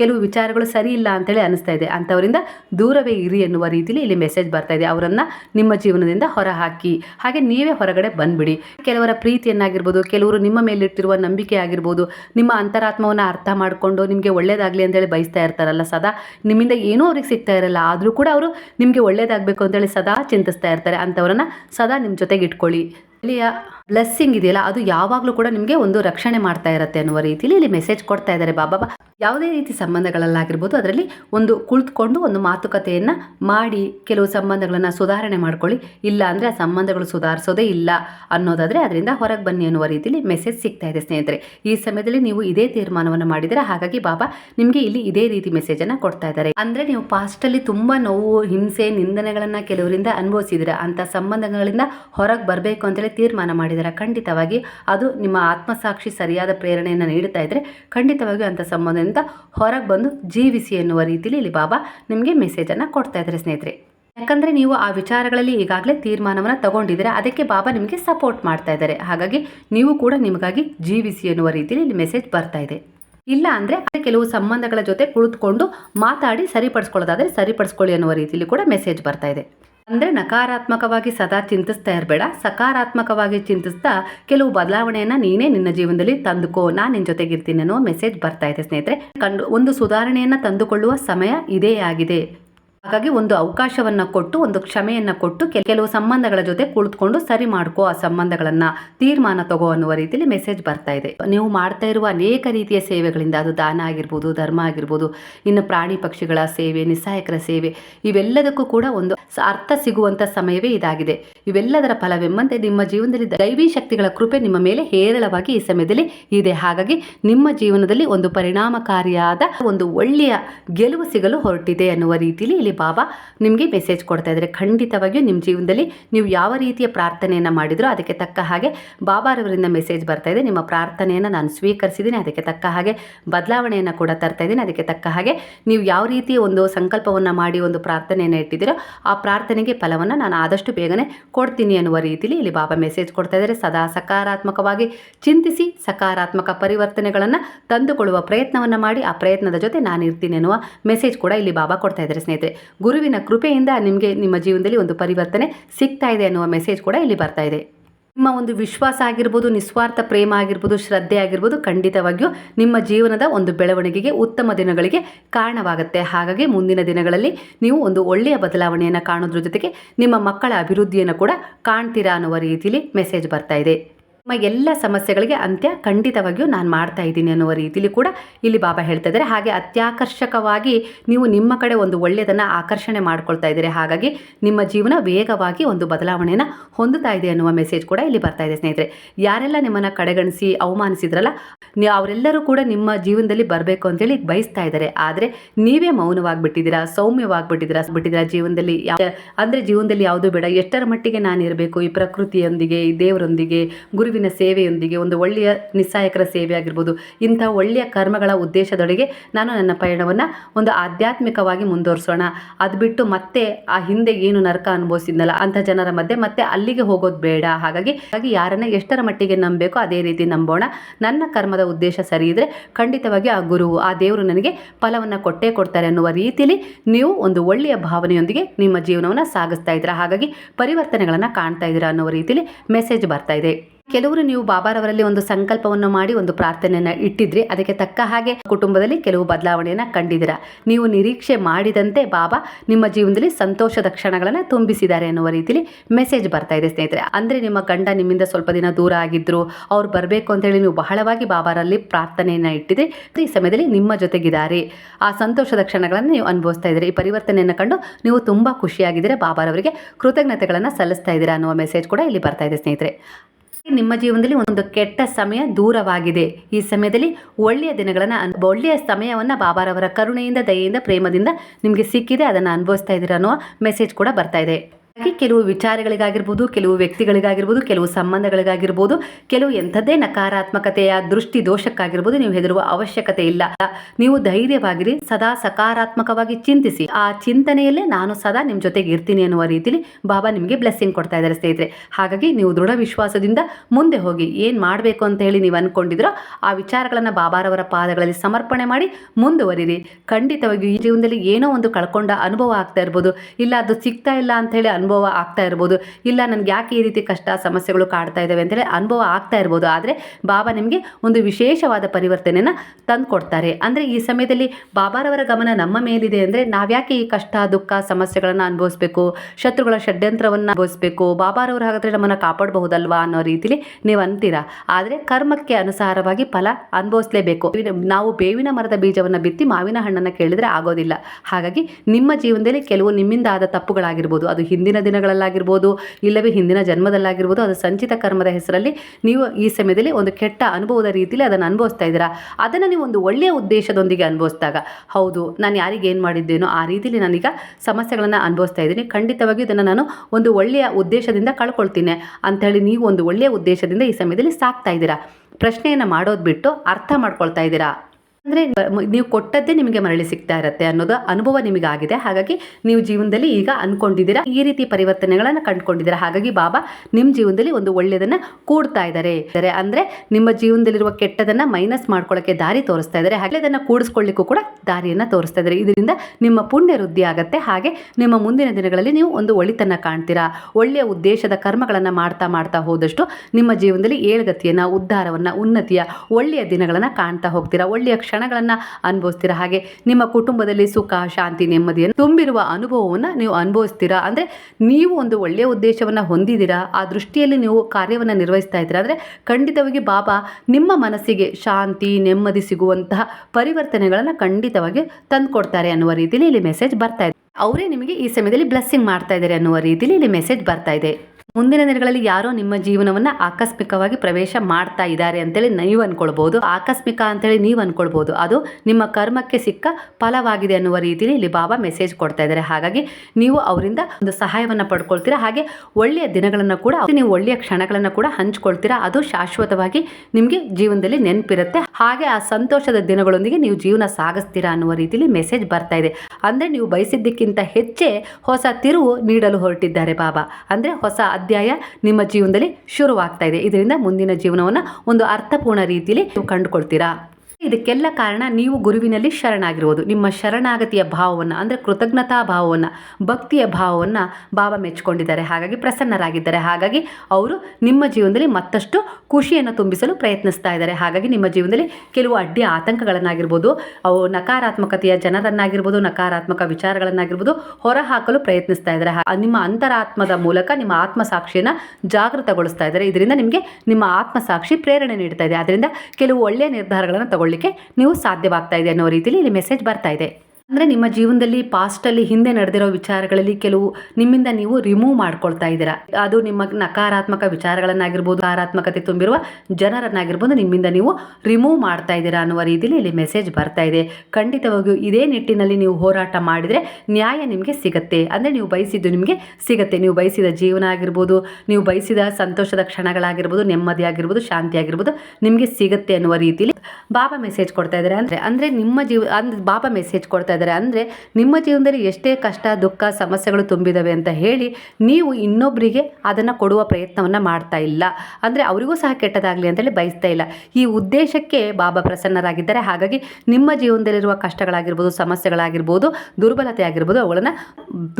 ಕೆಲವು ವಿಚಾರಗಳು ಸರಿ ಇಲ್ಲ ಅಂತೇಳಿ ಅನಿಸ್ತಾ ಇದೆ. ಅಂಥವರಿಂದ ದೂರವೇ ಇರಿ ಎನ್ನುವ ರೀತಿಯಲ್ಲಿ ಇಲ್ಲಿ ಮೆಸೇಜ್ ಬರ್ತಾ ಇದೆ. ಅವರನ್ನು ನಿಮ್ಮ ಜೀವನದಿಂದ ಹೊರಹಾಕಿ. ಹಾಗೆ ನೀವೇ ಹೊರಗಡೆ ಬಂದ್ಬಿಡಿ. ಕೆಲವರ ಪ್ರೀತಿಯನ್ನಾಗಿರ್ಬೋದು, ಕೆಲವರು ನಿಮ್ಮ ಮೇಲಿಟ್ಟಿರುವ ನಂಬಿಕೆ ಆಗಿರ್ಬೋದು, ನಿಮ್ಮ ಅಂತರಾತ್ಮವನ್ನು ಅರ್ಥ ಮಾಡಿಕೊಂಡು ನಿಮಗೆ ಒಳ್ಳೇದಾಗಲಿ ಅಂತೇಳಿ ಬಯಸ್ತಾ ಇರ್ತಾರಲ್ಲ ಸದಾ. ನಿಮ್ಮಿಂದ ಏನೂ ಅವ್ರಿಗೆ ಸಿಗ್ತಾ ಇರಲ್ಲ, ಆದರೂ ಕೂಡ ಅವರು ನಿಮಗೆ ಒಳ್ಳೇದಾಗಬೇಕು ಅಂತೇಳಿ ಸದಾ ಚಿಂತಿಸ್ತಾ ಇರ್ತಾರೆ. ಅಂಥವ್ರನ್ನ ಸದಾ ನಿಮ್ಮ ಜೊತೆಗೆ ಇಟ್ಕೊಳ್ಳಿ. ಇಲ್ಲಿಯ ಬ್ಲೆಸ್ಸಿಂಗ್ ಇದೆಯಲ್ಲ, ಅದು ಯಾವಾಗಲೂ ಕೂಡ ನಿಮಗೆ ಒಂದು ರಕ್ಷಣೆ ಮಾಡ್ತಾ ಇರುತ್ತೆ ಅನ್ನುವ ರೀತಿಯಲ್ಲಿ ಇಲ್ಲಿ ಮೆಸೇಜ್ ಕೊಡ್ತಾ ಇದ್ದಾರೆ ಬಾಬಾ. ಯಾವುದೇ ರೀತಿ ಸಂಬಂಧಗಳಲ್ಲಾಗಿರ್ಬೋದು, ಅದರಲ್ಲಿ ಒಂದು ಕುಳಿತುಕೊಂಡು ಒಂದು ಮಾತುಕತೆಯನ್ನು ಮಾಡಿ, ಕೆಲವು ಸಂಬಂಧಗಳನ್ನು ಸುಧಾರಣೆ ಮಾಡ್ಕೊಳ್ಳಿ. ಇಲ್ಲ ಅಂದರೆ ಆ ಸಂಬಂಧಗಳು ಸುಧಾರಿಸೋದೇ ಇಲ್ಲ ಅನ್ನೋದಾದರೆ ಅದರಿಂದ ಹೊರಗೆ ಬನ್ನಿ ಅನ್ನುವ ರೀತಿಯಲ್ಲಿ ಮೆಸೇಜ್ ಸಿಗ್ತಾ ಇದೆ ಸ್ನೇಹಿತರೆ. ಈ ಸಮಯದಲ್ಲಿ ನೀವು ಇದೇ ತೀರ್ಮಾನವನ್ನು ಮಾಡಿದರೆ ಹಾಗಾಗಿ ಬಾಬಾ ನಿಮಗೆ ಇಲ್ಲಿ ಇದೇ ರೀತಿ ಮೆಸೇಜನ್ನು ಕೊಡ್ತಾ ಇದ್ದಾರೆ. ಅಂದರೆ ನೀವು ಪಾಸ್ಟಲ್ಲಿ ತುಂಬ ನೋವು, ಹಿಂಸೆ, ನಿಂದನೆಗಳನ್ನು ಕೆಲವರಿಂದ ಅನುಭವಿಸಿದಿರ ಅಂಥ ಸಂಬಂಧಗಳಿಂದ ಹೊರಗೆ ಬರಬೇಕು ಅಂತೇಳಿ ತೀರ್ಮಾನ ಮಾಡಿದರೆ ಖಂಡಿತವಾಗಿ ಅದು ನಿಮ್ಮ ಆತ್ಮಸಾಕ್ಷಿ ಸರಿಯಾದ ಪ್ರೇರಣೆಯನ್ನು ನೀಡುತ್ತಾ ಇದ್ದರೆ ಖಂಡಿತವಾಗಿಯೂ ಅಂಥ ಸಂಬಂಧದಿಂದ ಹೊರಗೆ ಬಂದು ಜೀವಿಸಿ ಎನ್ನುವ ರೀತಿಯಲ್ಲಿ ಇಲ್ಲಿ ಬಾಬಾ ನಿಮಗೆ ಮೆಸೇಜನ್ನು ಕೊಡ್ತಾ ಇದ್ದಾರೆ ಸ್ನೇಹಿತರೆ. ಯಾಕಂದರೆ ನೀವು ಆ ವಿಚಾರಗಳಲ್ಲಿ ಈಗಾಗಲೇ ತೀರ್ಮಾನವನ್ನು ತಗೊಂಡಿದ್ದೀರಾ, ಅದಕ್ಕೆ ಬಾಬಾ ನಿಮಗೆ ಸಪೋರ್ಟ್ ಮಾಡ್ತಾ ಇದ್ದಾರೆ. ಹಾಗಾಗಿ ನೀವು ಕೂಡ ನಿಮಗಾಗಿ ಜೀವಿಸಿ ಎನ್ನುವ ರೀತಿಯಲ್ಲಿ ಇಲ್ಲಿ ಮೆಸೇಜ್ ಬರ್ತಾ ಇದೆ. ಇಲ್ಲ ಅಂದರೆ ಕೆಲವು ಸಂಬಂಧಗಳ ಜೊತೆ ಕುಳಿತುಕೊಂಡು ಮಾತಾಡಿ ಸರಿಪಡಿಸ್ಕೊಳ್ಳೋದಾದರೆ ಸರಿಪಡಿಸ್ಕೊಳ್ಳಿ ಅನ್ನುವ ರೀತಿಯಲ್ಲಿ ಕೂಡ ಮೆಸೇಜ್ ಬರ್ತಾ ಇದೆ. ಅಂದರೆ ನಕಾರಾತ್ಮಕವಾಗಿ ಸದಾ ಚಿಂತಿಸ್ತಾ ಇರಬೇಡ, ಸಕಾರಾತ್ಮಕವಾಗಿ ಚಿಂತಿಸ್ತಾ ಕೆಲವು ಬದಲಾವಣೆಯನ್ನು ನೀನೇ ನಿನ್ನ ಜೀವನದಲ್ಲಿ ತಂದುಕೋ, ನಾನು ನಿನ್ನ ಜೊತೆಗಿರ್ತೀನಿ ಅನ್ನೋ ಮೆಸೇಜ್ ಬರ್ತಾ ಇದೆ ಸ್ನೇಹಿತರೆ. ಕಂಡು, ಒಂದು ಸುಧಾರಣೆಯನ್ನು ತಂದುಕೊಳ್ಳುವ ಸಮಯ ಇದೇ ಆಗಿದೆ. ಹಾಗಾಗಿ ಒಂದು ಅವಕಾಶವನ್ನ ಕೊಟ್ಟು, ಒಂದು ಕ್ಷಮೆಯನ್ನ ಕೊಟ್ಟು ಕೆಲವು ಸಂಬಂಧಗಳ ಜೊತೆ ಕುಳಿತುಕೊಂಡು ಸರಿ ಮಾಡ್ಕೋ ಆ ಸಂಬಂಧಗಳನ್ನ ತೀರ್ಮಾನ ತಗೋ ಅನ್ನುವ ರೀತಿಯಲ್ಲಿ ಮೆಸೇಜ್ ಬರ್ತಾ ಇದೆ. ನೀವು ಮಾಡ್ತಾ ಇರುವ ಅನೇಕ ರೀತಿಯ ಸೇವೆಗಳಿಂದ ಅದು ದಾನ ಆಗಿರ್ಬೋದು, ಧರ್ಮ ಆಗಿರ್ಬೋದು, ಇನ್ನು ಪ್ರಾಣಿ ಪಕ್ಷಿಗಳ ಸೇವೆ ನಿಸ್ಸಹಾಯಕರ ಸೇವೆ, ಇವೆಲ್ಲದಕ್ಕೂ ಕೂಡ ಒಂದು ಅರ್ಥ ಸಿಗುವಂತ ಸಮಯವೇ ಇದಾಗಿದೆ. ಇವೆಲ್ಲದರ ಫಲವೆಂಬಂತೆ ನಿಮ್ಮ ಜೀವನದಲ್ಲಿ ದೈವಿ ಶಕ್ತಿಗಳ ಕೃಪೆ ನಿಮ್ಮ ಮೇಲೆ ಹೇರಳವಾಗಿ ಈ ಸಮಯದಲ್ಲಿ ಇದೆ. ಹಾಗಾಗಿ ನಿಮ್ಮ ಜೀವನದಲ್ಲಿ ಒಂದು ಪರಿಣಾಮಕಾರಿಯಾದ ಒಂದು ಒಳ್ಳೆಯ ಗೆಲುವು ಸಿಗಲು ಹೊರಟಿದೆ ಅನ್ನುವ ರೀತಿಯಲ್ಲಿ ಇಲ್ಲಿ ಬಾಬಾ ನಿಮಗೆ ಮೆಸೇಜ್ ಕೊಡ್ತಾ ಇದ್ದಾರೆ. ಖಂಡಿತವಾಗಿಯೂ ನಿಮ್ಮ ಜೀವನದಲ್ಲಿ ನೀವು ಯಾವ ರೀತಿಯ ಪ್ರಾರ್ಥನೆಯನ್ನು ಮಾಡಿದರೂ ಅದಕ್ಕೆ ತಕ್ಕ ಹಾಗೆ ಬಾಬಾರವರಿಂದ ಮೆಸೇಜ್ ಬರ್ತಾ ಇದೆ. ನಿಮ್ಮ ಪ್ರಾರ್ಥನೆಯನ್ನು ನಾನು ಸ್ವೀಕರಿಸಿದ್ದೀನಿ. ಅದಕ್ಕೆ ತಕ್ಕ ಹಾಗೆ ಬದಲಾವಣೆಯನ್ನು ಕೂಡ ತರ್ತಾ ಇದ್ದೀನಿ. ಅದಕ್ಕೆ ತಕ್ಕ ಹಾಗೆ ನೀವು ಯಾವ ರೀತಿಯ ಒಂದು ಸಂಕಲ್ಪವನ್ನು ಮಾಡಿ ಒಂದು ಪ್ರಾರ್ಥನೆಯನ್ನು ಇಟ್ಟಿದ್ದೀರೋ ಆ ಪ್ರಾರ್ಥನೆಗೆ ಫಲವನ್ನು ನಾನು ಆದಷ್ಟು ಬೇಗನೆ ಕೊಡ್ತೀನಿ ಅನ್ನುವ ರೀತಿಯಲ್ಲಿ ಇಲ್ಲಿ ಬಾಬಾ ಮೆಸೇಜ್ ಕೊಡ್ತಾ ಇದ್ದಾರೆ. ಸದಾ ಸಕಾರಾತ್ಮಕವಾಗಿ ಚಿಂತಿಸಿ ಸಕಾರಾತ್ಮಕ ಪರಿವರ್ತನೆಗಳನ್ನು ತಂದುಕೊಳ್ಳುವ ಪ್ರಯತ್ನವನ್ನು ಮಾಡಿ ಆ ಪ್ರಯತ್ನದ ಜೊತೆ ನಾನು ಇರ್ತೀನಿ ಅನ್ನುವ ಮೆಸೇಜ್ ಕೂಡ ಇಲ್ಲಿ ಬಾಬಾ ಕೊಡ್ತಾ ಇದ್ದಾರೆ ಸ್ನೇಹಿತರೆ. ಗುರುವಿನ ಕೃಪೆಯಿಂದ ನಿಮಗೆ ನಿಮ್ಮ ಜೀವನದಲ್ಲಿ ಒಂದು ಪರಿವರ್ತನೆ ಸಿಗ್ತಾ ಇದೆ ಅನ್ನುವ ಮೆಸೇಜ್ ಕೂಡ ಇಲ್ಲಿ ಬರ್ತಾ ಇದೆ. ನಿಮ್ಮ ಒಂದು ವಿಶ್ವಾಸ ಆಗಿರ್ಬೋದು, ನಿಸ್ವಾರ್ಥ ಪ್ರೇಮ ಆಗಿರ್ಬೋದು, ಶ್ರದ್ಧೆ ಆಗಿರ್ಬೋದು ಖಂಡಿತವಾಗಿಯೂ ನಿಮ್ಮ ಜೀವನದ ಒಂದು ಬೆಳವಣಿಗೆಗೆ ಉತ್ತಮ ದಿನಗಳಿಗೆ ಕಾರಣವಾಗುತ್ತೆ. ಹಾಗಾಗಿ ಮುಂದಿನ ದಿನಗಳಲ್ಲಿ ನೀವು ಒಂದು ಒಳ್ಳೆಯ ಬದಲಾವಣೆಯನ್ನು ಕಾಣೋದ್ರ ಜೊತೆಗೆ ನಿಮ್ಮ ಮಕ್ಕಳ ಅಭಿವೃದ್ಧಿಯನ್ನು ಕೂಡ ಕಾಣ್ತೀರಾ ಅನ್ನುವ ರೀತಿಯಲ್ಲಿ ಮೆಸೇಜ್ ಬರ್ತಾ ಇದೆ. ನಿಮ್ಮ ಎಲ್ಲ ಸಮಸ್ಯೆಗಳಿಗೆ ಅಂತ್ಯ ಖಂಡಿತವಾಗಿಯೂ ನಾನು ಮಾಡ್ತಾ ಇದ್ದೀನಿ ಅನ್ನುವ ರೀತಿಲಿ ಕೂಡ ಇಲ್ಲಿ ಬಾಬಾ ಹೇಳ್ತಾ ಇದ್ದಾರೆ. ಹಾಗೆ ಅತ್ಯಾಕರ್ಷಕವಾಗಿ ನೀವು ನಿಮ್ಮ ಕಡೆ ಒಂದು ಒಳ್ಳೆಯದನ್ನು ಆಕರ್ಷಣೆ ಮಾಡ್ಕೊಳ್ತಾ ಇದ್ದೀರಿ. ಹಾಗಾಗಿ ನಿಮ್ಮ ಜೀವನ ವೇಗವಾಗಿ ಒಂದು ಬದಲಾವಣೆಯನ್ನು ಹೊಂದುತ್ತಾ ಇದೆ ಅನ್ನುವ ಮೆಸೇಜ್ ಕೂಡ ಇಲ್ಲಿ ಬರ್ತಾ ಇದೆ ಸ್ನೇಹಿತರೆ. ಯಾರೆಲ್ಲ ನಿಮ್ಮನ್ನು ಕಡೆಗಣಿಸಿ ಅವಮಾನಿಸಿದ್ರಲ್ಲ ಅವರೆಲ್ಲರೂ ಕೂಡ ನಿಮ್ಮ ಜೀವನದಲ್ಲಿ ಬರಬೇಕು ಅಂತೇಳಿ ಬಯಸ್ತಾ ಇದ್ದಾರೆ. ಆದರೆ ನೀವೇ ಮೌನವಾಗಿಬಿಟ್ಟಿದ್ದೀರಾ, ಸೌಮ್ಯವಾಗಿಬಿಟ್ಟಿದ್ದೀರಾ, ಬಿಟ್ಟಿದ್ದೀರಾ ಜೀವನದಲ್ಲಿ? ಅಂದರೆ ಜೀವನದಲ್ಲಿ ಯಾವುದು ಬೇಡ. ಎಷ್ಟರ ಮಟ್ಟಿಗೆ ನಾನು ಇರಬೇಕು ಈ ಪ್ರಕೃತಿಯೊಂದಿಗೆ, ಈ ದೇವರೊಂದಿಗೆ ಗುರುವಿನ ಸೇವೆಯೊಂದಿಗೆ, ಒಂದು ಒಳ್ಳೆಯ ನಿಸ್ಸಾಯಕರ ಸೇವೆ ಆಗಿರ್ಬೋದು ಇಂಥ ಒಳ್ಳೆಯ ಕರ್ಮಗಳ ಉದ್ದೇಶದೊಳಗೆ ನಾನು ನನ್ನ ಪಯಣವನ್ನು ಒಂದು ಆಧ್ಯಾತ್ಮಿಕವಾಗಿ ಮುಂದುವರಿಸೋಣ. ಅದು ಬಿಟ್ಟು ಮತ್ತೆ ಆ ಹಿಂದೆ ಏನು ನರಕ ಅನುಭವಿಸಿದ್ನಲ್ಲ, ಅಂಥ ಜನರ ಮಧ್ಯೆ ಮತ್ತೆ ಅಲ್ಲಿಗೆ ಹೋಗೋದು ಬೇಡ. ಹಾಗಾಗಿ ಹಾಗಾಗಿ ಯಾರನ್ನ ಎಷ್ಟರ ಮಟ್ಟಿಗೆ ನಂಬಬೇಕೋ ಅದೇ ರೀತಿ ನಂಬೋಣ. ನನ್ನ ಕರ್ಮದ ಉದ್ದೇಶ ಸರಿ ಇದ್ದರೆ ಖಂಡಿತವಾಗಿ ಆ ಗುರು, ಆ ದೇವರು ನನಗೆ ಫಲವನ್ನು ಕೊಟ್ಟೇ ಕೊಡ್ತಾರೆ ಅನ್ನುವ ರೀತಿಯಲ್ಲಿ ನೀವು ಒಂದು ಒಳ್ಳೆಯ ಭಾವನೆಯೊಂದಿಗೆ ನಿಮ್ಮ ಜೀವನವನ್ನು ಸಾಗಿಸ್ತಾ ಇದ್ದೀರಾ. ಹಾಗಾಗಿ ಪರಿವರ್ತನೆಗಳನ್ನು ಕಾಣ್ತಾ ಇದ್ದೀರಾ ಅನ್ನೋ ರೀತಿಯಲ್ಲಿ ಮೆಸೇಜ್ ಬರ್ತಾ ಇದೆ. ಕೆಲವರು ನೀವು ಬಾಬಾರವರಲ್ಲಿ ಒಂದು ಸಂಕಲ್ಪವನ್ನು ಮಾಡಿ ಒಂದು ಪ್ರಾರ್ಥನೆಯನ್ನ ಇಟ್ಟಿದ್ರಿ ಅದಕ್ಕೆ ತಕ್ಕ ಹಾಗೆ ಕುಟುಂಬದಲ್ಲಿ ಕೆಲವು ಬದಲಾವಣೆಯನ್ನ ಕಂಡಿದ್ದೀರಾ? ನೀವು ನಿರೀಕ್ಷೆ ಮಾಡಿದಂತೆ ಬಾಬಾ ನಿಮ್ಮ ಜೀವನದಲ್ಲಿ ಸಂತೋಷದ ಕ್ಷಣಗಳನ್ನು ತುಂಬಿಸಿದ್ದಾರೆ ಅನ್ನುವ ರೀತಿಲಿ ಮೆಸೇಜ್ ಬರ್ತಾ ಇದೆ ಸ್ನೇಹಿತರೆ. ಅಂದರೆ ನಿಮ್ಮ ಗಂಡ ನಿಮ್ಮಿಂದ ಸ್ವಲ್ಪ ದಿನ ದೂರ ಆಗಿದ್ರು, ಅವ್ರು ಬರಬೇಕು ಅಂತೇಳಿ ನೀವು ಬಹಳವಾಗಿ ಬಾಬಾರಲ್ಲಿ ಪ್ರಾರ್ಥನೆಯನ್ನ ಇಟ್ಟಿದ್ರಿ ಈ ಸಮಯದಲ್ಲಿ ನಿಮ್ಮ ಜೊತೆಗಿದ್ದಾರೆ. ಆ ಸಂತೋಷದ ಕ್ಷಣಗಳನ್ನು ನೀವು ಅನುಭವಿಸ್ತಾ ಇದ್ದೀರಿ? ಈ ಪರಿವರ್ತನೆಯನ್ನು ಕಂಡು ನೀವು ತುಂಬ ಖುಷಿಯಾಗಿದ್ದೀರಾ? ಬಾಬಾರವರಿಗೆ ಕೃತಜ್ಞತೆಗಳನ್ನು ಸಲ್ಲಿಸ್ತಾ ಇದ್ದೀರಾ ಅನ್ನುವ ಮೆಸೇಜ್ ಕೂಡ ಇಲ್ಲಿ ಬರ್ತಾ ಇದೆ ಸ್ನೇಹಿತರೆ. ನಿಮ್ಮ ಜೀವನದಲ್ಲಿ ಒಂದು ಕೆಟ್ಟ ಸಮಯ ದೂರವಾಗಿದೆ. ಈ ಸಮಯದಲ್ಲಿ ಒಳ್ಳೆಯ ದಿನಗಳನ್ನು ಒಳ್ಳೆಯ ಸಮಯವನ್ನು ಬಾಬಾರವರ ಕರುಣೆಯಿಂದ, ದಯೆಯಿಂದ, ಪ್ರೇಮದಿಂದ ನಿಮಗೆ ಸಿಕ್ಕಿದೆ, ಅದನ್ನು ಅನುಭವಿಸ್ತಾ ಇದ್ದೀರ ಅನ್ನೋ ಮೆಸೇಜ್ ಕೂಡ ಬರ್ತಾ ಇದೆ. ಹಾಗೆ ಕೆಲವು ವಿಚಾರಗಳಿಗಾಗಿರ್ಬೋದು, ಕೆಲವು ವ್ಯಕ್ತಿಗಳಿಗಾಗಿರ್ಬೋದು, ಕೆಲವು ಸಂಬಂಧಗಳಿಗಾಗಿರ್ಬೋದು, ಕೆಲವು ಎಂಥದ್ದೇ ನಕಾರಾತ್ಮಕತೆಯ ದೃಷ್ಟಿ ದೋಷಕ್ಕಾಗಿರ್ಬೋದು ನೀವು ಹೆದರುವ ಅವಶ್ಯಕತೆ ಇಲ್ಲ. ನೀವು ಧೈರ್ಯವಾಗಿರಿ, ಸದಾ ಸಕಾರಾತ್ಮಕವಾಗಿ ಚಿಂತಿಸಿ. ಆ ಚಿಂತನೆಯಲ್ಲೇ ನಾನು ಸದಾ ನಿಮ್ಮ ಜೊತೆಗೆ ಇರ್ತೀನಿ ಅನ್ನುವ ರೀತಿಲಿ ಬಾಬಾ ನಿಮಗೆ ಬ್ಲೆಸ್ಸಿಂಗ್ ಕೊಡ್ತಾ ಇದ್ದಾರೆ ಸ್ನೇಹಿತರೆ. ಹಾಗಾಗಿ ನೀವು ದೃಢ ವಿಶ್ವಾಸದಿಂದ ಮುಂದೆ ಹೋಗಿ ಏನು ಮಾಡಬೇಕು ಅಂತ ಹೇಳಿ ನೀವು ಅಂದ್ಕೊಂಡಿದ್ರೋ ಆ ವಿಚಾರಗಳನ್ನು ಬಾಬಾರವರ ಪಾದಗಳಲ್ಲಿ ಸಮರ್ಪಣೆ ಮಾಡಿ ಮುಂದುವರಿರಿ. ಖಂಡಿತವಾಗಿಯೂ ಈ ಜೀವನದಲ್ಲಿ ಏನೋ ಒಂದು ಕಳ್ಕೊಂಡ ಅನುಭವ ಆಗ್ತಾ ಇರ್ಬೋದು. ಇಲ್ಲ ಅದು ಸಿಗ್ತಾ ಇಲ್ಲ ಅಂತ ಹೇಳಿ ಅನುಭವ ಆಗ್ತಾ ಇರ್ಬೋದು. ಇಲ್ಲ, ನನಗೆ ಯಾಕೆ ಈ ರೀತಿ ಕಷ್ಟ, ಸಮಸ್ಯೆಗಳು ಕಾಡ್ತಾ ಇದ್ದಾವೆ ಅಂತೇಳಿ ಅನುಭವ ಆಗ್ತಾ ಇರ್ಬೋದು. ಆದರೆ ಬಾಬಾ ನಿಮಗೆ ಒಂದು ವಿಶೇಷವಾದ ಪರಿವರ್ತನೆಯನ್ನು ತಂದು ಕೊಡ್ತಾರೆ ಅಂದರೆ ಈ ಸಮಯದಲ್ಲಿ ಬಾಬಾರವರ ಗಮನ ನಮ್ಮ ಮೇಲಿದೆ ಅಂದರೆ ನಾವ್ಯಾಕೆ ಈ ಕಷ್ಟ, ದುಃಖ, ಸಮಸ್ಯೆಗಳನ್ನು ಅನುಭವಿಸ್ಬೇಕು? ಶತ್ರುಗಳ ಷಡ್ಯಂತ್ರವನ್ನು ಅನುಭವಿಸ್ಬೇಕು? ಬಾಬಾರವರು ಹಾಗಾದರೆ ನಮ್ಮನ್ನು ಕಾಪಾಡಬಹುದಲ್ವಾ ಅನ್ನೋ ರೀತಿಲಿ ನೀವು ಅಂತೀರಾ? ಆದರೆ ಕರ್ಮಕ್ಕೆ ಅನುಸಾರವಾಗಿ ಫಲ ಅನುಭವಿಸಲೇಬೇಕು. ನಾವು ಬೇವಿನ ಮರದ ಬೀಜವನ್ನು ಬಿತ್ತಿ ಮಾವಿನ ಹಣ್ಣನ್ನು ಕೇಳಿದರೆ ಆಗೋದಿಲ್ಲ. ಹಾಗಾಗಿ ನಿಮ್ಮ ಜೀವನದಲ್ಲಿ ಕೆಲವು ನಿಮ್ಮಿಂದ ಆದ ತಪ್ಪುಗಳಾಗಿರ್ಬೋದು. ಅದು ಹಿಂದಿನ ದಿನಗಳಲ್ಲಾಗಿರ್ಬೋದು, ಇಲ್ಲವೇ ಹಿಂದಿನ ಜನ್ಮದಲ್ಲಾಗಿರ್ಬೋದು, ಅದು ಸಂಚಿತ ಕರ್ಮದ ಹೆಸರಲ್ಲಿ ನೀವು ಈ ಸಮಯದಲ್ಲಿ ಒಂದು ಕೆಟ್ಟ ಅನುಭವದ ರೀತಿಯಲ್ಲಿ ಅದನ್ನು ಅನುಭವಿಸ್ತಾ ಇದ್ದೀರಾ? ಅದನ್ನು ನೀವು ಒಂದು ಒಳ್ಳೆಯ ಉದ್ದೇಶದೊಂದಿಗೆ ಅನುಭವಿಸಿದಾಗ, ಹೌದು, ನಾನು ಯಾರಿಗೆ ಏನು ಮಾಡಿದ್ದೇನೋ ಆ ರೀತಿಯಲ್ಲಿ ನಾನೀಗ ಸಮಸ್ಯೆಗಳನ್ನು ಅನುಭವಿಸ್ತಾ ಇದ್ದೀನಿ. ಖಂಡಿತವಾಗಿ ಇದನ್ನು ನಾನು ಒಂದು ಒಳ್ಳೆಯ ಉದ್ದೇಶದಿಂದ ಕಳ್ಕೊಳ್ತೀನಿ. ಅಂಥೇಳಿ ನೀವು ಒಂದು ಒಳ್ಳೆಯ ಉದ್ದೇಶದಿಂದ ಈ ಸಮಯದಲ್ಲಿ ಸಾಕ್ತಾ ಇದ್ದೀರಾ? ಪ್ರಶ್ನೆಯನ್ನು ಮಾಡೋದು ಬಿಟ್ಟು ಅರ್ಥ ಮಾಡ್ಕೊಳ್ತಾ ಇದ್ದೀರಾ? ಅಂದರೆ ನೀವು ಕೊಟ್ಟದ್ದೇ ನಿಮಗೆ ಮರಳಿ ಸಿಗ್ತಾ ಇರುತ್ತೆ ಅನ್ನೋದು ಅನುಭವ ನಿಮಗಾಗಿದೆ. ಹಾಗಾಗಿ ನೀವು ಜೀವನದಲ್ಲಿ ಈಗ ಅನ್ಕೊಂಡಿದ್ದೀರಾ, ಈ ರೀತಿ ಪರಿವರ್ತನೆಗಳನ್ನು ಕಂಡುಕೊಂಡಿದ್ದೀರಾ. ಹಾಗಾಗಿ ಬಾಬಾ ನಿಮ್ಮ ಜೀವನದಲ್ಲಿ ಒಂದು ಒಳ್ಳೆಯದನ್ನ ಕೂಡ್ತಾ ಇದ್ದಾರೆ. ಅಂದರೆ ನಿಮ್ಮ ಜೀವನದಲ್ಲಿರುವ ಕೆಟ್ಟದನ್ನ ಮೈನಸ್ ಮಾಡ್ಕೊಳ್ಳೋಕ್ಕೆ ದಾರಿ ತೋರಿಸ್ತಾ ಇದ್ದಾರೆ. ಹಾಗೆ ಅದನ್ನ ಕೂಡಿಸ್ಕೊಳ್ಳಿಕ್ಕೂ ಕೂಡ ದಾರಿಯನ್ನ ತೋರಿಸ್ತಾ ಇದ್ದಾರೆ. ಇದರಿಂದ ನಿಮ್ಮ ಪುಣ್ಯ ವೃದ್ಧಿ ಆಗುತ್ತೆ. ಹಾಗೆ ನಿಮ್ಮ ಮುಂದಿನ ದಿನಗಳಲ್ಲಿ ನೀವು ಒಂದು ಒಳಿತನ್ನ ಕಾಣ್ತೀರಾ. ಒಳ್ಳೆಯ ಉದ್ದೇಶದ ಕರ್ಮಗಳನ್ನು ಮಾಡ್ತಾ ಮಾಡ್ತಾ ಹೋದಷ್ಟು ನಿಮ್ಮ ಜೀವನದಲ್ಲಿ ಏಳ್ಗತಿಯನ್ನ, ಉದ್ಧಾರವನ್ನು, ಉನ್ನತಿಯ ಒಳ್ಳೆಯ ದಿನಗಳನ್ನು ಕಾಣ್ತಾ ಹೋಗ್ತೀರಾ. ಒಳ್ಳೆಯ ಕ್ಷಣಗಳನ್ನ ಅನುಭವಿಸ್ತೀರಾ. ಹಾಗೆ ನಿಮ್ಮ ಕುಟುಂಬದಲ್ಲಿ ಸುಖ, ಶಾಂತಿ, ನೆಮ್ಮದಿಯನ್ನು ತುಂಬಿರುವ ಅನುಭವವನ್ನು ನೀವು ಅನುಭವಿಸ್ತೀರಾ? ಅಂದರೆ ನೀವು ಒಂದು ಒಳ್ಳೆಯ ಉದ್ದೇಶವನ್ನು ಹೊಂದಿದ್ದೀರಾ? ಆ ದೃಷ್ಟಿಯಲ್ಲಿ ನೀವು ಕಾರ್ಯವನ್ನು ನಿರ್ವಹಿಸ್ತಾ ಇದ್ದೀರಾ? ಅಂದರೆ ಖಂಡಿತವಾಗಿ ಬಾಬಾ, ನಿಮ್ಮ ಮನಸ್ಸಿಗೆ ಶಾಂತಿ, ನೆಮ್ಮದಿ ಸಿಗುವಂತಹ ಪರಿವರ್ತನೆಗಳನ್ನು ಖಂಡಿತವಾಗಿ ತಂದುಕೊಡ್ತಾರೆ ಅನ್ನುವ ರೀತಿಯಲ್ಲಿ ಇಲ್ಲಿ ಮೆಸೇಜ್ ಬರ್ತಾ ಇದೆ. ಅವರೇ ನಿಮಗೆ ಈ ಸಮಯದಲ್ಲಿ ಬ್ಲೆಸ್ಸಿಂಗ್ ಮಾಡ್ತಾ ಇದ್ದಾರೆ ಅನ್ನುವ ರೀತಿಯಲ್ಲಿ ಇಲ್ಲಿ ಮೆಸೇಜ್ ಬರ್ತಾ ಇದೆ. ಮುಂದಿನ ದಿನಗಳಲ್ಲಿ ಯಾರೋ ನಿಮ್ಮ ಜೀವನವನ್ನ ಆಕಸ್ಮಿಕವಾಗಿ ಪ್ರವೇಶ ಮಾಡ್ತಾ ಇದ್ದಾರೆ ಅಂತೇಳಿ ನೀವು ಅನ್ಕೊಳ್ಬಹುದು ಆಕಸ್ಮಿಕ ಅಂತೇಳಿ ನೀವು ಅನ್ಕೊಳ್ಬಹುದು ಅದು ನಿಮ್ಮ ಕರ್ಮಕ್ಕೆ ಸಿಕ್ಕ ಫಲವಾಗಿದೆ ಅನ್ನುವ ರೀತಿಯಲ್ಲಿ ಇಲ್ಲಿ ಬಾಬಾ ಮೆಸೇಜ್ ಕೊಡ್ತಾ ಇದ್ದಾರೆ. ಹಾಗಾಗಿ ನೀವು ಅವರಿಂದ ಒಂದು ಸಹಾಯವನ್ನ ಪಡ್ಕೊಳ್ತೀರಾ? ಹಾಗೆ ಒಳ್ಳೆಯ ದಿನಗಳನ್ನು ಕೂಡ ನೀವು ಒಳ್ಳೆಯ ಕ್ಷಣಗಳನ್ನು ಕೂಡ ಹಂಚ್ಕೊಳ್ತೀರಾ? ಅದು ಶಾಶ್ವತವಾಗಿ ನಿಮಗೆ ಜೀವನದಲ್ಲಿ ನೆನಪಿರುತ್ತೆ. ಹಾಗೆ ಆ ಸಂತೋಷದ ದಿನಗಳೊಂದಿಗೆ ನೀವು ಜೀವನ ಸಾಗಿಸ್ತೀರಾ ಅನ್ನುವ ರೀತಿಯಲ್ಲಿ ಮೆಸೇಜ್ ಬರ್ತಾ ಇದೆ. ಅಂದ್ರೆ ನೀವು ಬಯಸಿದ್ದಕ್ಕಿಂತ ಹೆಚ್ಚೇ ಹೊಸ ತಿರುವು ನೀಡಲು ಹೊರಟಿದ್ದಾರೆ ಬಾಬಾ. ಅಂದ್ರೆ ಹೊಸ ಅಧ್ಯಾಯ ನಿಮ್ಮ ಜೀವನದಲ್ಲಿ ಶುರುವಾಗ್ತಾ ಇದೆ. ಇದರಿಂದ ಮುಂದಿನ ಜೀವನವನ್ನು ಒಂದು ಅರ್ಥಪೂರ್ಣ ರೀತಿಯಲ್ಲಿ ನೀವು ಕಂಡುಕೊಳ್ತೀರಾ. ಇದಕ್ಕೆಲ್ಲ ಕಾರಣ ನೀವು ಗುರುವಿನಲ್ಲಿ ಶರಣಾಗಿರುವುದು. ನಿಮ್ಮ ಶರಣಾಗತಿಯ ಭಾವವನ್ನು, ಅಂದರೆ ಕೃತಜ್ಞತಾ ಭಾವವನ್ನು, ಭಕ್ತಿಯ ಭಾವವನ್ನು ಬಾಬಾ ಮೆಚ್ಚಿಕೊಂಡಿದ್ದಾರೆ. ಹಾಗಾಗಿ ಪ್ರಸನ್ನರಾಗಿದ್ದಾರೆ. ಹಾಗಾಗಿ ಅವರು ನಿಮ್ಮ ಜೀವನದಲ್ಲಿ ಮತ್ತಷ್ಟು ಖುಷಿಯನ್ನು ತುಂಬಿಸಲು ಪ್ರಯತ್ನಿಸ್ತಾ ಇದ್ದಾರೆ. ಹಾಗಾಗಿ ನಿಮ್ಮ ಜೀವನದಲ್ಲಿ ಕೆಲವು ಅಡ್ಡಿ ಆತಂಕಗಳನ್ನಾಗಿರ್ಬೋದು, ಅವು ನಕಾರಾತ್ಮಕತೆಯ ಜನರನ್ನಾಗಿರ್ಬೋದು, ನಕಾರಾತ್ಮಕ ವಿಚಾರಗಳನ್ನಾಗಿರ್ಬೋದು ಹೊರಹಾಕಲು ಪ್ರಯತ್ನಿಸ್ತಾ ಇದ್ದಾರೆ. ನಿಮ್ಮ ಅಂತರಾತ್ಮದ ಮೂಲಕ ನಿಮ್ಮ ಆತ್ಮಸಾಕ್ಷಿಯನ್ನು ಜಾಗೃತಗೊಳಿಸ್ತಾ ಇದ್ದಾರೆ. ಇದರಿಂದ ನಿಮಗೆ ನಿಮ್ಮ ಆತ್ಮಸಾಕ್ಷಿ ಪ್ರೇರಣೆ ನೀಡ್ತಾ ಇದೆ. ಅದರಿಂದ ಕೆಲವು ಒಳ್ಳೆಯ ನಿರ್ಧಾರಗಳನ್ನು ತಗೊಳ್ಳಿಕ್ಕೆ ನೀವು ಸಾಧ್ಯವಾಗ್ತಾ ಇದೆ ಅನ್ನೋ ರೀತಿಯಲ್ಲಿ ಇಲ್ಲಿ ಮೆಸೇಜ್ ಬರ್ತಾ ಇದೆ. ಅಂದರೆ ನಿಮ್ಮ ಜೀವನದಲ್ಲಿ ಪಾಸ್ಟಲ್ಲಿ ಹಿಂದೆ ನಡೆದಿರೋ ವಿಚಾರಗಳಲ್ಲಿ ಕೆಲವು ನಿಮ್ಮಿಂದ ನೀವು ರಿಮೂವ್ ಮಾಡ್ಕೊಳ್ತಾ ಇದ್ದೀರಾ. ಅದು ನಿಮ್ಮ ನಕಾರಾತ್ಮಕ ವಿಚಾರಗಳನ್ನಾಗಿರ್ಬೋದು ನಕಾರಾತ್ಮಕತೆ ತುಂಬಿರುವ ಜನರನ್ನಾಗಿರ್ಬೋದು ನಿಮ್ಮಿಂದ ನೀವು ರಿಮೂವ್ ಮಾಡ್ತಾ ಇದ್ದೀರಾ ಅನ್ನುವ ರೀತಿಯಲ್ಲಿ ಇಲ್ಲಿ ಮೆಸೇಜ್ ಬರ್ತಾ ಇದೆ. ಖಂಡಿತವಾಗಿಯೂ ಇದೇ ನಿಟ್ಟಿನಲ್ಲಿ ನೀವು ಹೋರಾಟ ಮಾಡಿದರೆ ನ್ಯಾಯ ನಿಮಗೆ ಸಿಗತ್ತೆ. ಅಂದರೆ ನೀವು ಬಯಸಿದ್ದು ನಿಮಗೆ ಸಿಗತ್ತೆ. ನೀವು ಬಯಸಿದ ಜೀವನ ಆಗಿರ್ಬೋದು, ನೀವು ಬಯಸಿದ ಸಂತೋಷದ ಕ್ಷಣಗಳಾಗಿರ್ಬೋದು ನೆಮ್ಮದಿ ಆಗಿರ್ಬೋದು ಶಾಂತಿ ಆಗಿರ್ಬೋದು ನಿಮಗೆ ಸಿಗತ್ತೆ ಅನ್ನುವ ರೀತಿಯಲ್ಲಿ ಬಾಬಾ ಮೆಸೇಜ್ ಕೊಡ್ತಾ ಇದ್ದಾರೆ. ಅಂದರೆ ಅಂದರೆ ನಿಮ್ಮ ಜೀವ, ಅಂದ್ರೆ ಬಾಬಾ ಮೆಸೇಜ್ ಕೊಡ್ತಾ ಇದ್ದಾರೆ ಅಂದರೆ ನಿಮ್ಮ ಜೀವನದಲ್ಲಿ ಎಷ್ಟೇ ಕಷ್ಟ, ದುಃಖ, ಸಮಸ್ಯೆಗಳು ತುಂಬಿದವೆ ಅಂತ ಹೇಳಿ ನೀವು ಇನ್ನೊಬ್ಬರಿಗೆ ಅದನ್ನು ಕೊಡುವ ಪ್ರಯತ್ನವನ್ನು ಮಾಡ್ತಾ ಇಲ್ಲ. ಅಂದರೆ ಅವರಿಗೂ ಸಹ ಕೆಟ್ಟದಾಗಲಿ ಅಂತೇಳಿ ಬಯಸ್ತಾ ಇಲ್ಲ. ಈ ಉದ್ದೇಶಕ್ಕೆ ಬಾಬಾ ಪ್ರಸನ್ನರಾಗಿದ್ದಾರೆ. ಹಾಗಾಗಿ ನಿಮ್ಮ ಜೀವನದಲ್ಲಿರುವ ಕಷ್ಟಗಳಾಗಿರ್ಬೋದು, ಸಮಸ್ಯೆಗಳಾಗಿರ್ಬೋದು ದುರ್ಬಲತೆ ಆಗಿರ್ಬೋದು ಅವುಗಳನ್ನು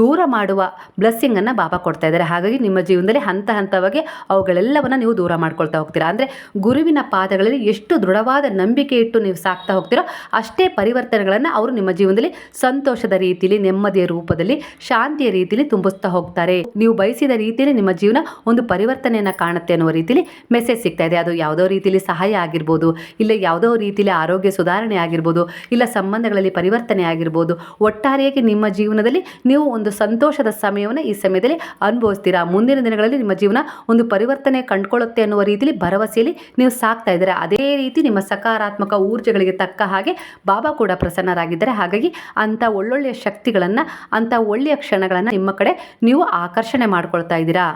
ದೂರ ಮಾಡುವ ಬ್ಲೆಸ್ಸಿಂಗನ್ನು ಬಾಬಾ ಕೊಡ್ತಾ ಇದ್ದಾರೆ. ಹಾಗಾಗಿ ನಿಮ್ಮ ಜೀವನದಲ್ಲಿ ಹಂತ ಹಂತವಾಗಿ ಅವುಗಳೆಲ್ಲವನ್ನು ನೀವು ದೂರ ಮಾಡ್ಕೊಳ್ತಾ ಹೋಗ್ತೀರಾ. ಅಂದರೆ ಗುರುವಿನ ಪಾದಗಳಲ್ಲಿ ಎಷ್ಟು ದೃಢವಾದ ನಂಬಿಕೆ ಇಟ್ಟು ನೀವು ಸಾಕ್ತಾ ಹೋಗ್ತೀರೋ ಅಷ್ಟೇ ಪರಿವರ್ತನೆಗಳನ್ನು ಅವರು ನಿಮ್ಮ ಜೀವನದಲ್ಲಿ ಸಂತೋಷದ ರೀತಿಯಲ್ಲಿ ನೆಮ್ಮದಿಯ ರೂಪದಲ್ಲಿ, ಶಾಂತಿಯ ರೀತಿಯಲ್ಲಿ ತುಂಬಿಸ್ತಾ ಹೋಗ್ತಾರೆ. ನೀವು ಬಯಸಿದ ರೀತಿಯಲ್ಲಿ ನಿಮ್ಮ ಜೀವನ ಒಂದು ಪರಿವರ್ತನೆಯನ್ನು ಕಾಣುತ್ತೆ ಅನ್ನುವ ರೀತಿಯಲ್ಲಿ ಮೆಸೇಜ್ ಸಿಗ್ತಾ ಇದೆ. ಅದು ಯಾವುದೋ ರೀತಿಯಲ್ಲಿ ಸಹಾಯ ಆಗಿರ್ಬೋದು, ಇಲ್ಲ ಯಾವುದೋ ರೀತಿಯಲ್ಲಿ ಆರೋಗ್ಯ ಸುಧಾರಣೆ ಆಗಿರ್ಬೋದು, ಇಲ್ಲ ಸಂಬಂಧಗಳಲ್ಲಿ ಪರಿವರ್ತನೆ ಆಗಿರ್ಬೋದು, ಒಟ್ಟಾರೆಯಾಗಿ ನಿಮ್ಮ ಜೀವನದಲ್ಲಿ ನೀವು ಒಂದು ಸಂತೋಷದ ಸಮಯವನ್ನು ಈ ಸಮಯದಲ್ಲಿ ಅನುಭವಿಸ್ತೀರಾ? ಮುಂದಿನ ದಿನಗಳಲ್ಲಿ ನಿಮ್ಮ ಜೀವನ ಒಂದು ಪರಿವರ್ತನೆ ಕಂಡುಕೊಳ್ಳುತ್ತೆ ಅನ್ನುವ ರೀತಿಯಲ್ಲಿ ಭರವಸೆಯಲ್ಲಿ ನೀವು ಸಾಕ್ತಾ ಇದ್ದಾರೆ? ಅದೇ ರೀತಿ ನಿಮ್ಮ ಸಕಾರಾತ್ಮಕ ಊರ್ಜೆಗಳಿಗೆ ತಕ್ಕ ಹಾಗೆ ಬಾಬಾ ಕೂಡ ಪ್ರಸನ್ನರಾಗಿದ್ದಾರೆ. ಹಾಗಾಗಿ ಅಂಥ ಒಳ್ಳೊಳ್ಳೆಯ ಶಕ್ತಿಗಳನ್ನು ಅಂಥ ಒಳ್ಳೆಯ ಕ್ಷಣಗಳನ್ನು ನಿಮ್ಮ ಕಡೆ ನೀವು ಆಕರ್ಷಣೆ ಮಾಡ್ಕೊಳ್ತಾ ಇದ್ದೀರಾ?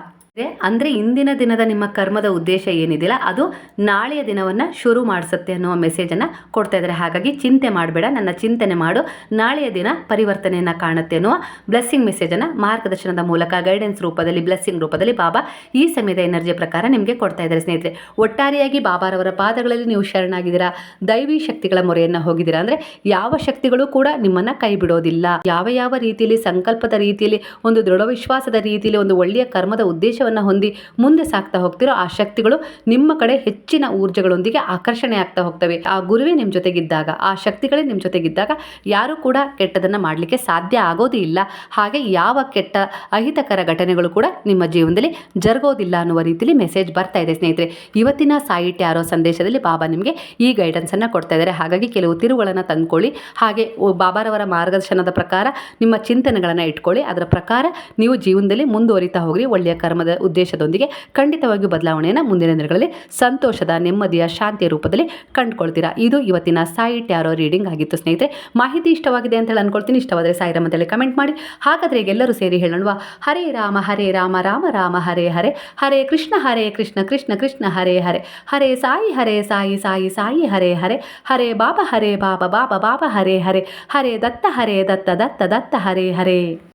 ಅಂದರೆ ಇಂದಿನ ದಿನದ ನಿಮ್ಮ ಕರ್ಮದ ಉದ್ದೇಶ ಏನಿದೆಯಲ್ಲ, ಅದು ನಾಳೆಯ ದಿನವನ್ನ ಶುರು ಮಾಡಿಸುತ್ತೆ ಅನ್ನುವ ಮೆಸೇಜನ್ನು ಕೊಡ್ತಾ ಇದ್ದಾರೆ. ಹಾಗಾಗಿ ಚಿಂತೆ ಮಾಡಬೇಡ, ನನ್ನ ಚಿಂತನೆ ಮಾಡು. ನಾಳೆಯ ದಿನ ಪರಿವರ್ತನೆಯನ್ನ ಕಾಣುತ್ತೆ ಅನ್ನುವ ಬ್ಲೆಸ್ಸಿಂಗ್ ಅನ್ನ ಮಾರ್ಗದರ್ಶನದ ಮೂಲಕ ಗೈಡೆನ್ಸ್ ರೂಪದಲ್ಲಿ ಬ್ಲೆಸ್ಸಿಂಗ್ ರೂಪದಲ್ಲಿ ಬಾಬಾ ಈ ಸಮಯದ ಎನರ್ಜಿ ಪ್ರಕಾರ ನಿಮಗೆ ಕೊಡ್ತಾ ಇದ್ದಾರೆ ಸ್ನೇಹಿತರೆ. ಒಟ್ಟಾರೆಯಾಗಿ ಬಾಬಾರವರ ಪಾದಗಳಲ್ಲಿ ನೀವು ಶರಣಾಗಿದ್ದೀರಾ? ದೈವಿ ಶಕ್ತಿಗಳ ಮೊರೆಯನ್ನ ಹೋಗಿದ್ದೀರಾ? ಅಂದ್ರೆ ಯಾವ ಶಕ್ತಿಗಳು ಕೂಡ ನಿಮ್ಮನ್ನ ಕೈ ಬಿಡೋದಿಲ್ಲ. ಯಾವ ಯಾವ ರೀತಿಯಲ್ಲಿ, ಸಂಕಲ್ಪದ ರೀತಿಯಲ್ಲಿ, ಒಂದು ದೃಢ ವಿಶ್ವಾಸದ ರೀತಿಯಲ್ಲಿ, ಒಂದು ಒಳ್ಳೆಯ ಕರ್ಮದ ಉದ್ದೇಶವನ್ನು ಹೊಂದಿ ಮುಂದೆ ಸಾಕ್ತಾ ಹೋಗ್ತಿರೋ ಆ ಶಕ್ತಿಗಳು ನಿಮ್ಮ ಕಡೆ ಹೆಚ್ಚಿನ ಊರ್ಜೆಗಳೊಂದಿಗೆ ಆಕರ್ಷಣೆ ಆಗ್ತಾ ಹೋಗ್ತವೆ. ಆ ಗುರುವೇ ನಿಮ್ಮ ಜೊತೆಗಿದ್ದಾಗ, ಆ ಶಕ್ತಿಗಳೇ ನಿಮ್ಮ ಜೊತೆಗಿದ್ದಾಗ ಯಾರು ಕೂಡ ಕೆಟ್ಟದನ್ನು ಮಾಡಲಿಕ್ಕೆ ಸಾಧ್ಯ ಆಗೋದೇ ಇಲ್ಲ. ಹಾಗೆ ಯಾವ ಕೆಟ್ಟ ಅಹಿತಕರ ಘಟನೆಗಳು ಕೂಡ ನಿಮ್ಮ ಜೀವನದಲ್ಲಿ ಜರುಗೋದಿಲ್ಲ ಅನ್ನುವ ರೀತಿಯಲ್ಲಿ ಮೆಸೇಜ್ ಬರ್ತಾ ಇದೆ ಸ್ನೇಹಿತರೆ. ಇವತ್ತಿನ ಸಾಹಿತ್ಯ ಯಾರೋ ಸಂದೇಶದಲ್ಲಿ ಬಾಬಾ ನಿಮಗೆ ಈ ಗೈಡೆನ್ಸನ್ನು ಕೊಡ್ತಾ ಇದ್ದಾರೆ. ಹಾಗಾಗಿ ಕೆಲವು ತಿರುಗಳನ್ನು ತಂದ್ಕೊಳ್ಳಿ. ಹಾಗೆ ಬಾಬಾರವರ ಮಾರ್ಗದರ್ಶನದ ಪ್ರಕಾರ ನಿಮ್ಮ ಚಿಂತನೆಗಳನ್ನು ಇಟ್ಕೊಳ್ಳಿ. ಅದರ ಪ್ರಕಾರ ನೀವು ಜೀವನದಲ್ಲಿ ಮುಂದುವರಿತಾ ಹೋಗ್ರಿ. ಒಳ್ಳೆಯ ಕರ್ಮದಲ್ಲಿ ಉದ ಉದ್ದೇಶದೊಂದಿಗೆ ಖಂಡಿತವಾಗಿಯೂ ಬದಲಾವಣೆಯನ್ನು ಮುಂದಿನ ದಿನಗಳಲ್ಲಿ ಸಂತೋಷದ, ನೆಮ್ಮದಿಯ, ಶಾಂತಿಯ ರೂಪದಲ್ಲಿ ಕಂಡುಕೊಳ್ತೀರಾ? ಇದು ಇವತ್ತಿನ ಸಾಯಿ ಟ್ಯಾರೋ ರೀಡಿಂಗ್ ಆಗಿತ್ತು ಸ್ನೇಹಿತರೆ. ಮಾಹಿತಿ ಇಷ್ಟವಾಗಿದೆ ಅಂತ ಹೇಳಿ ಅನ್ಕೊಳ್ತೀನಿ. ಇಷ್ಟವಾದರೆ ಸಾಯಿ ಅಂತೇಳಿ ಕಮೆಂಟ್ ಮಾಡಿ. ಹಾಗಾದರೆ ಎಲ್ಲರೂ ಸೇರಿ ಹೇಳೋಣವಾ ಹರೇ ರಾಮ ಹರೇ ರಾಮ ರಾಮ ರಾಮ, ಹರೇ ಹರೇ. ಹರೇ ಕೃಷ್ಣ ಹರೇ ಕೃಷ್ಣ ಕೃಷ್ಣ ಕೃಷ್ಣ, ಹರೇ ಹರೇ. ಹರೇ ಸಾಯಿ ಹರೇ ಸಾಯಿ ಸಾಯಿ ಸಾಯಿ, ಹರೇ ಹರೇ. ಹರೇ ಬಾಬಾ ಹರೇ ಬಾಬಾ ಬಾಬಾ ಬಾಬಾ, ಹರೇ ಹರೇ. ಹರೇ ದತ್ತ ಹರೇ ದತ್ತ ದತ್ತ ದತ್ತ, ಹರೇ ಹರೇ.